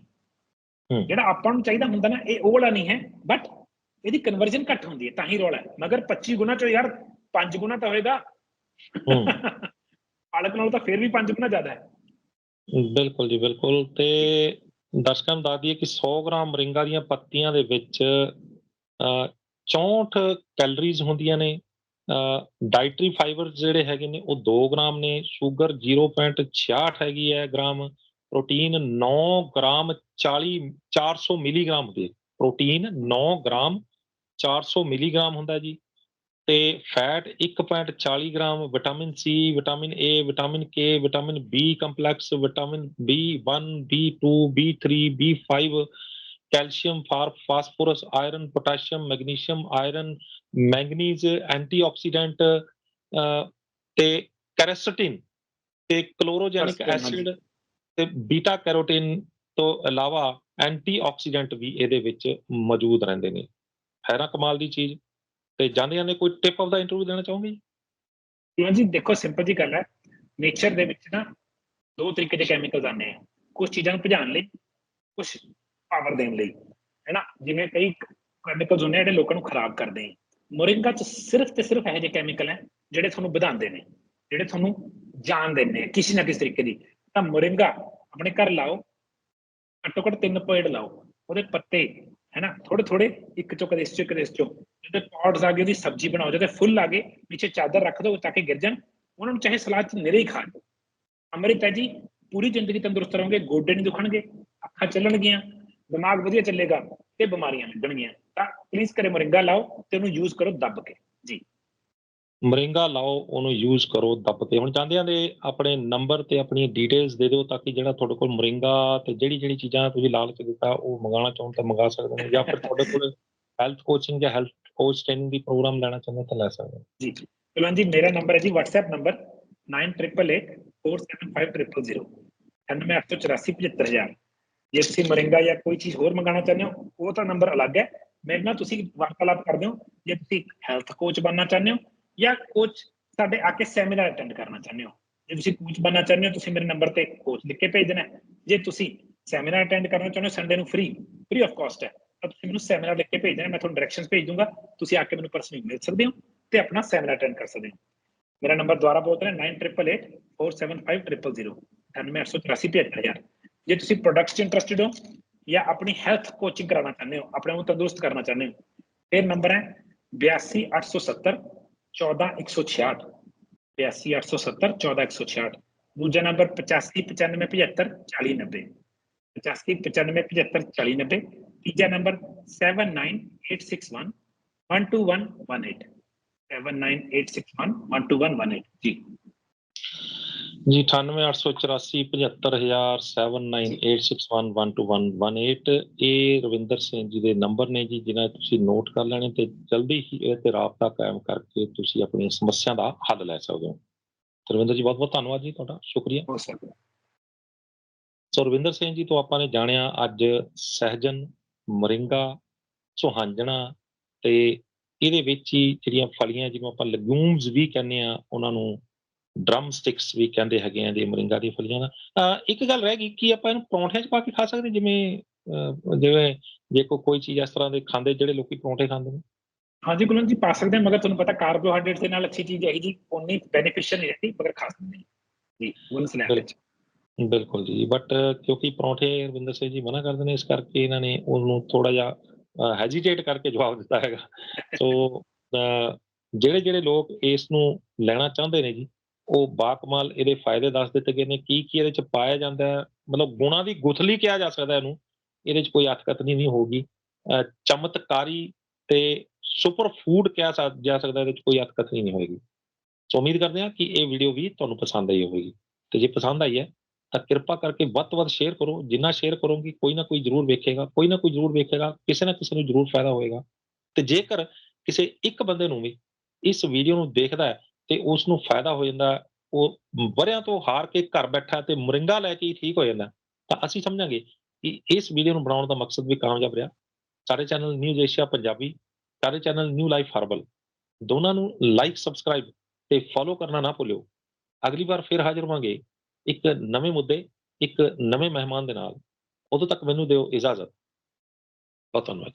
S2: ਜਿਹੜਾ ਆਪਾਂ ਨੂੰ ਚਾਹੀਦਾ ਹੁੰਦਾ ਨਾ ਇਹ ਉਹ ਵਾਲਾ ਨਹੀਂ ਹੈ ਬਟ ਇਹਦੀ ਕਨਵਰਜਨ ਘੱਟ ਹੁੰਦੀ ਹੈ ਤਾਂ ਹੀ ਰੌਲਾ ਹੈ। ਮਗਰ 25 ਗੁਣਾ ਚੋਂ ਯਾਰ 5 ਗੁਣਾ ਤਾਂ ਹੋਏਗਾ। ਪਾਲਕ ਨਾਲੋਂ ਤਾਂ ਫਿਰ ਵੀ 5 ਗੁਣਾ ਜ਼ਿਆਦਾ ਹੈ।
S1: ਬਿਲਕੁਲ ਜੀ ਬਿਲਕੁਲ ਤੇ ਦਰਸ਼ਕਾਂ ਨੂੰ ਦੱਸ ਦਈਏ ਕਿ 100 ਗ੍ਰਾਮ ਮਰਿੰਗਾ ਦੀਆਂ ਪੱਤੀਆਂ ਦੇ ਵਿੱਚ ਅਹ, 64 ਕੈਲਰੀਜ਼ ਹੁੰਦੀਆਂ ਨੇ ਡਾਈਟਰੀ ਫਾਈਬਰ ਜਿਹੜੇ ਹੈਗੇ ਨੇ ਉਹ 2 ਗ੍ਰਾਮ ਨੇ ਸ਼ੂਗਰ 0.66 ਹੈਗੀ ਹੈ ਗ੍ਰਾਮ ਪ੍ਰੋਟੀਨ 9 ਗ੍ਰਾਮ 40 400 ਮਿਲੀਗ੍ਰਾਮ ਦੇ ਪ੍ਰੋਟੀਨ 9 ਗ੍ਰਾਮ 400 ਮਿਲੀਗ੍ਰਾਮ ਹੁੰਦਾ ਜੀ। ਤੇ fat 1.40 gram vitamin C vitamin A vitamin K vitamin B complex vitamin B1 B2 B3 B5 calcium for phosphorus iron potassium magnesium iron manganese antioxidant ਤੇ quercetin ਤੇ ਕਲੋਰੋਜੈਨਿਕ। Acid ਤੇ ਬੀਟਾ carotene ਤੋਂ ਇਲਾਵਾ antioxidant ਵੀ ਇਹਦੇ ਵਿੱਚ ਮੌਜੂਦ ਰਹਿੰਦੇ ਨੇ ਹੈਰਾ ਕਮਾਲ ਦੀ ਚੀਜ਼ ਤੇ ਜਾਂਦੇ ਜਾਂਦੇ ਕੋਈ ਟਿਪ ਆਫ ਦਾ ਇੰਟਰਵਿਊ ਦੇਣਾ ਚਾਹੋਗੇ ਜੀ?
S2: ਹਾਂਜੀ ਦੇਖੋ ਸਿੰਪਲ ਜੀ ਗੱਲ ਹੈ। ਨੇਚਰ ਦੇ ਵਿੱਚ ਨਾ ਦੋ ਤਰੀਕੇ ਦੇ ਕੈਮੀਕਲਸ ਆਉਂਦੇ ਆ। ਕੁਝ ਚੀਜ਼ਾਂ ਨੂੰ ਭਜਾਉਣ ਲਈ ਕੁਝ ਪਾਵਰ ਦੇਣ ਲਈ ਹੈਨਾ ਜਿਵੇਂ ਕਈ ਕੈਮੀਕਲਸ ਹੁੰਦੇ ਜਿਹੜੇ ਲੋਕਾਂ ਨੂੰ ਖਰਾਬ ਕਰਦੇ ਆ। ਮੋਰਿੰਗਾ ਚ ਸਿਰਫ ਤੇ ਸਿਰਫ ਇਹੋ ਜਿਹੇ ਕੈਮੀਕਲ ਹੈ, ਜਿਹੜੇ ਤੁਹਾਨੂੰ ਵਧਾਉਂਦੇ ਨੇ, ਜਿਹੜੇ ਤੁਹਾਨੂੰ ਜਾਨ ਦਿੰਦੇ ਆ, ਕਿਸੇ ਨਾ ਕਿਸੇ ਤਰੀਕੇ ਦੀ। ਤਾਂ ਮੋਰਿੰਗਾ ਆਪਣੇ ਘਰ ਲਾਓ, ਘੱਟੋ ਘੱਟ ਤਿੰਨ ਪੇੜ ਲਾਓ। ਉਹਦੇ ਪੱਤੇ ਹੈਨਾ ਥੋੜੇ ਥੋੜੇ ਇੱਕ ਚੋਂ ਕਦੇ ਇਸ ਚੋਂ ਕਦੇ ਇਸ ਚੋਂ। ਜਿਹਦੇ ਪੌਡਸ ਆ ਗਏ ਉਹਦੀ ਸਬਜ਼ੀ ਬਣਾਓ ਜਿਹਦੇ ਫੁੱਲ ਆ ਗਏ ਪਿੱਛੇ ਚਾਦਰ ਰੱਖ ਦਿਓ ਤਾਂ ਕਿ ਗਿਰ ਜਾਣ, ਉਹਨਾਂ ਨੂੰ ਚਾਹੇ ਸਲਾਦ ਚ ਨਿਰੇ ਹੀ ਖਾ ਲਓ। ਅੰਮ੍ਰਿਤਾ ਜੀ, ਪੂਰੀ ਜ਼ਿੰਦਗੀ ਤੰਦਰੁਸਤ ਰਹੋਗੇ, ਗੋਡੇ ਨਹੀਂ ਦੁਖਣਗੇ, ਅੱਖਾਂ ਚੱਲਣਗੀਆਂ, ਦਿਮਾਗ ਵਧੀਆ ਚੱਲੇਗਾ ਤੇ ਬਿਮਾਰੀਆਂ ਲੱਗਣਗੀਆਂ ਤਾਂ ਪਲੀਜ਼ ਕਰੇ ਮਰਿੰਗਾ ਲਾਓ ਤੇ ਉਹਨੂੰ ਯੂਜ਼ ਕਰੋ ਦੱਬ ਕੇ, ਜੀ।
S1: ਮਰਿੰਗਾ ਲਾਓ, ਉਹਨੂੰ ਯੂਜ਼ ਕਰੋ ਦੱਬ ਕੇ। ਹੁਣ ਚਾਹੁੰਦੇ ਦੇ ਆਪਣੇ ਨੰਬਰ ਤੇ ਆਪਣੀ ਡੀਟੇਲਸ ਦੇ ਦਿਓ ਤਾਂ ਕਿ ਜਿਹੜਾ ਤੁਹਾਡੇ ਕੋਲ ਮਰਿੰਗਾ ਤੇ ਜਿਹੜੀ ਜਿਹੜੀ ਚੀਜ਼ਾਂ ਤੁਸੀਂ ਲਾਲਚ ਦਿੱਤਾ, ਉਹ ਮੰਗਾਉਣਾ ਚਾਹੋ ਤਾਂ ਮੰਗਾ ਸਕਦੇ ਹੋ ਜਾਂ ਫਿਰ ਤੁਹਾਡੇ ਕੋਲ ਹੈਲਥ ਕੋਚਿੰਗ ਜਾਂ ਹੈਲਥ ਕੋਚ ਟ੍ਰੇਨਿੰਗ ਦੀ ਪ੍ਰੋਗਰਾਮ ਲੈਣਾ ਚਾਹੁੰਦੇ ਤਾਂ ਲੈ ਸਕਦੇ ਹੋ।
S2: ਜੀ ਜੀ। ਕੁਲਵੰਤ ਜੀ ਮੇਰਾ ਨੰਬਰ ਹੈ ਜੀ WhatsApp ਨੰਬਰ 9888475000 9884875000 ਜੇ ਤੁਸੀਂ ਮਰਿੰਗਾ ਜਾਂ ਕੋਈ ਚੀਜ਼ ਹੋਰ ਮੰਗਾਉਣਾ ਚਾਹੁੰਦੇ ਹੋ, ਉਹ ਤਾਂ ਨੰਬਰ ਅਲੱਗ ਹੈ। ਮੇਰੇ ਨਾਲ ਤੁਸੀਂ ਵਾਰਤਾਲਾਪ ਕਰਦੇ ਹੋ, ਜੇ ਤੁਸੀਂ ਹੈਲਥ ਕੋਚ ਬਣਨਾ ਚਾਹੁੰਦੇ ਹੋ ਜਾਂ ਕੋਚ ਸਾਡੇ ਆ ਕੇ ਸੈਮੀਨਾਰ ਅਟੈਂਡ ਕਰਨਾ ਚਾਹੁੰਦੇ ਹੋ। ਜੇ ਤੁਸੀਂ ਕੋਚ ਬਣਨਾ ਚਾਹੁੰਦੇ ਹੋ, ਤੁਸੀਂ ਮੇਰੇ ਨੰਬਰ ਤੇ ਕੋਚ ਲਿਖ ਕੇ ਭੇਜ ਦੇਣਾ ਜੇ ਤੁਸੀਂ ਸੈਮੀਨਾਰ ਅਟੈਂਡ ਕਰਨਾ ਚਾਹੁੰਦੇ ਹੋ ਸੰਡੇ ਨੂੰ ਫ੍ਰੀ ਫ੍ਰੀ ਆਫ ਕਾਸਟ ਹੈ। ਤੁਸੀਂ ਮੈਨੂੰ ਸੈਮੀਨਾਰ ਲਿਖ ਕੇ ਭੇਜ ਦੇਣਾ ਮੈਂ ਤੁਹਾਨੂੰ ਡਾਇਰੈਕਸ਼ਨਸ ਭੇਜ ਦੂੰਗਾ ਤੁਸੀਂ ਆ ਕੇ ਮੈਨੂੰ ਪਰਸਨਲੀ ਮਿਲ ਸਕਦੇ ਹੋ ਤੇ ਆਪਣਾ ਸੈਮੀਨਾਰ ਅਟੈਂਡ ਕਰ ਸਕਦੇ ਹੋ ਮੇਰਾ ਨੰਬਰ ਦੁਬਾਰਾ ਬੋਲ ਰਿਹਾ 9888475000 9884875000 ਜੇ ਤੁਸੀਂ ਪ੍ਰੋਡਕਟਸ 'ਚ ਇੰਟਰਸਟਿਡ ਹੋ ਜਾਂ ਆਪਣੀ ਹੈਲਥ ਕੋਚਿੰਗ ਕਰਾਉਣਾ ਚਾਹੁੰਦੇ ਹੋ ਆਪਣੇ ਨੂੰ ਤੰਦਰੁਸਤ ਕਰਨਾ ਚਾਹੁੰਦੇ ਹੋ ਫਿਰ ਨੰਬਰ ਹੈ 82870 14166 82870 14166 ਦੂਜਾ ਨੰਬਰ 859575 4090 859575 4090 ਤੀਜਾ ਨੰਬਰ 79861 12118 79861 ਜੀ
S1: ਜੀ 9884479861121118 ਇਹ ਰਵਿੰਦਰ ਸਿੰਘ ਜੀ ਦੇ ਨੰਬਰ ਨੇ ਜੀ ਜਿਨ੍ਹਾਂ ਤੁਸੀਂ ਨੋਟ ਕਰ ਲੈਣੇ ਤੇ ਜਲਦੀ ਹੀ ਇਹ ਤੇ ਰਾਬਤਾ ਕਾਇਮ ਕਰਕੇ ਤੁਸੀਂ ਆਪਣੀ ਸਮੱਸਿਆ ਦਾ ਹੱਲ ਲੈ ਸਕਦੇ ਹੋ। ਰਵਿੰਦਰ ਜੀ ਬਹੁਤ ਬਹੁਤ ਧੰਨਵਾਦ ਜੀ ਤੁਹਾਡਾ ਸ਼ੁਕਰੀਆ। ਸੋ ਰਵਿੰਦਰ ਸਿੰਘ ਜੀ ਤੋਂ ਆਪਾਂ ਨੇ ਜਾਣਿਆ ਅੱਜ ਸਹਿਜਨ ਮਰਿੰਗਾ ਸੁਹਾਂਜਣਾ ਤੇ ਇਹਦੇ ਵਿੱਚ ਹੀ ਜਿਹੜੀਆਂ ਫਲੀਆਂ ਜਿਹਨੂੰ ਆਪਾਂ ਲੈਗੂਮਸ ਵੀ ਕਹਿੰਦੇ ਆ ਉਹਨਾਂ ਨੂੰ ਡਰਮ ਸਟਿਕਸ ਵੀ ਕਹਿੰਦੇ ਹੈਗੇ ਆ ਜੀ ਮਰਿੰਗਾ ਦੀ ਫਲੀਆਂ ਦਾ। ਇੱਕ ਗੱਲ ਰਹਿ ਗਈ ਕਿ ਆਪਾਂ ਇਹਨੂੰ ਪਰੌਂਠਿਆਂ 'ਚ ਪਾ ਕੇ ਖਾ ਸਕਦੇ ਜਿਵੇਂ ਜਿਵੇਂ ਜੇ ਕੋਈ ਚੀਜ਼ ਇਸ ਤਰ੍ਹਾਂ ਦੇ ਖਾਂਦੇ ਜਿਹੜੇ ਲੋਕੀ ਪਰੌਂਠੇ ਖਾਂਦੇ ਨੇ।
S2: ਹਾਂਜੀ ਗੁਲਨ ਜੀ ਪਾ ਸਕਦੇ ਮਗਰ ਤੁਹਾਨੂੰ ਪਤਾ ਕਾਰਬੋਹਾਈਡਰੇਟ ਦੇ ਨਾਲ ਅੱਛੀ ਚੀਜ਼ ਹੈ ਜੀ ਉਨੀ ਬੈਨੀਫੀਸ਼ੀਅਲ ਨਹੀਂ ਰਹਿੰਦੀ ਮਗਰ ਖਾ ਸਕਦੇ ਜੀ। ਗੁਲਨ ਸਨੈਕ ਵਿੱਚ
S1: ਬਿਲਕੁਲ ਜੀ ਬਟ ਕਿਉਂਕਿ ਪਰੌਂਠੇ ਰਵਿੰਦਰ ਸਿੰਘ ਜੀ ਮਨਾ ਕਰਦੇ ਨੇ, ਇਸ ਕਰਕੇ ਇਹਨਾਂ ਨੇ ਉਹਨੂੰ ਥੋੜਾ ਜਿਹਾ ਹੈਜੀਟੇਟ ਕਰਕੇ ਜਵਾਬ ਦਿੱਤਾ ਹੈਗਾ। ਸੋ ਜਿਹੜੇ ਜਿਹੜੇ ਲੋਕ ਇਸ ਨੂੰ ਲੈਣਾ ਚਾਹੁੰਦੇ ਨੇ ਜੀ, ਉਹ ਬਾਕਮਾਲ ਇਹਦੇ ਫਾਇਦੇ ਦੱਸ ਦਿੱਤੇ ਗਏ ਨੇ, ਕੀ ਕੀ ਇਹਦੇ ਚ ਪਾਇਆ ਜਾਂਦਾ ਹੈ, ਮਤਲਬ ਗੁਣਾਂ ਦੀ ਗੁਥਲੀ ਕਿਹਾ ਜਾ ਸਕਦਾ ਇਹਨੂੰ, ਇਹਦੇ ਚ ਕੋਈ ਅਤਕਥਨੀ ਨਹੀਂ ਹੋਊਗੀ। ਅਹ, ਚਮਤਕਾਰੀ ਤੇ ਸੁਪਰ ਫੂਡ ਕਿਹਾ ਸਕ- ਜਾ ਸਕਦਾ ਇਹਦੇ ਚ ਕੋਈ ਅਤਕਥਨੀ ਨਹੀਂ ਹੋਏਗੀ। ਸੋ ਉਮੀਦ ਕਰਦੇ ਹਾਂ ਕਿ ਇਹ ਵੀਡੀਓ ਵੀ ਤੁਹਾਨੂੰ ਪਸੰਦ ਆਈ ਹੋਵੇਗੀ। ਤੇ ਜੇ ਪਸੰਦ ਆਈ ਹੈ ਤਾਂ ਕਿਰਪਾ ਕਰਕੇ ਵੱਧ ਤੋਂ ਵੱਧ ਸ਼ੇਅਰ ਕਰੋ। ਜਿੰਨਾ ਸ਼ੇਅਰ ਕਰੋਗੇ, ਕੋਈ ਨਾ ਕੋਈ ਜ਼ਰੂਰ ਵੇਖੇਗਾ, ਕੋਈ ਨਾ ਕੋਈ ਜ਼ਰੂਰ ਵੇਖੇਗਾ, ਕਿਸੇ ਨਾ ਕਿਸੇ ਨੂੰ ਜ਼ਰੂਰ ਫਾਇਦਾ ਹੋਏਗਾ। ਤੇ ਜੇਕਰ ਕਿਸੇ ਇੱਕ ਬੰਦੇ ਨੂੰ ਵੀ ਇਸ ਵੀਡੀਓ ਨੂੰ ਦੇਖਦਾ ਹੈ ਤੇ ਉਸ ਨੂੰ ਫਾਇਦਾ ਹੋ ਜਾਂਦਾ ਉਹ ਵਰਿਆਂ ਤੋਂ ਹਾਰ ਕੇ ਘਰ ਬੈਠਾ ਤੇ ਮੁਰਿੰਗਾ ਲੈ ਕੇ ਹੀ ਠੀਕ ਹੋ ਜਾਂਦਾ ਤਾਂ ਅਸੀਂ ਸਮਝਾਂਗੇ ਕਿ ਇਸ ਵੀਡੀਓ ਨੂੰ ਬਣਾਉਣ ਦਾ ਮਕਸਦ ਵੀ ਕਾਮਯਾਬ ਰਿਹਾ। ਸਾਡੇ ਚੈਨਲ ਨਿਊਜ਼ ਏਸ਼ੀਆ ਪੰਜਾਬੀ, ਸਾਡੇ ਚੈਨਲ ਨਿਊ ਲਾਈਫ ਹਰਬਲ ਦੋਨਾਂ ਨੂੰ ਲਾਈਕ ਸਬਸਕ੍ਰਾਈਬ ਤੇ ਫੋਲੋ ਕਰਨਾ ਨਾ ਭੁੱਲਿਓ। ਅਗਲੀ ਵਾਰ ਫਿਰ ਹਾਜ਼ਰ ਹੋਵਾਂਗੇ। ਇੱਕ ਨਵੇਂ ਮੁੱਦੇ, ਇੱਕ ਨਵੇਂ ਮਹਿਮਾਨ ਦੇ ਨਾਲ, ਉਦੋਂ ਤੱਕ ਮੈਨੂੰ ਦਿਓ ਇਜਾਜ਼ਤ। ਬਹੁਤ ਧੰਨਵਾਦ।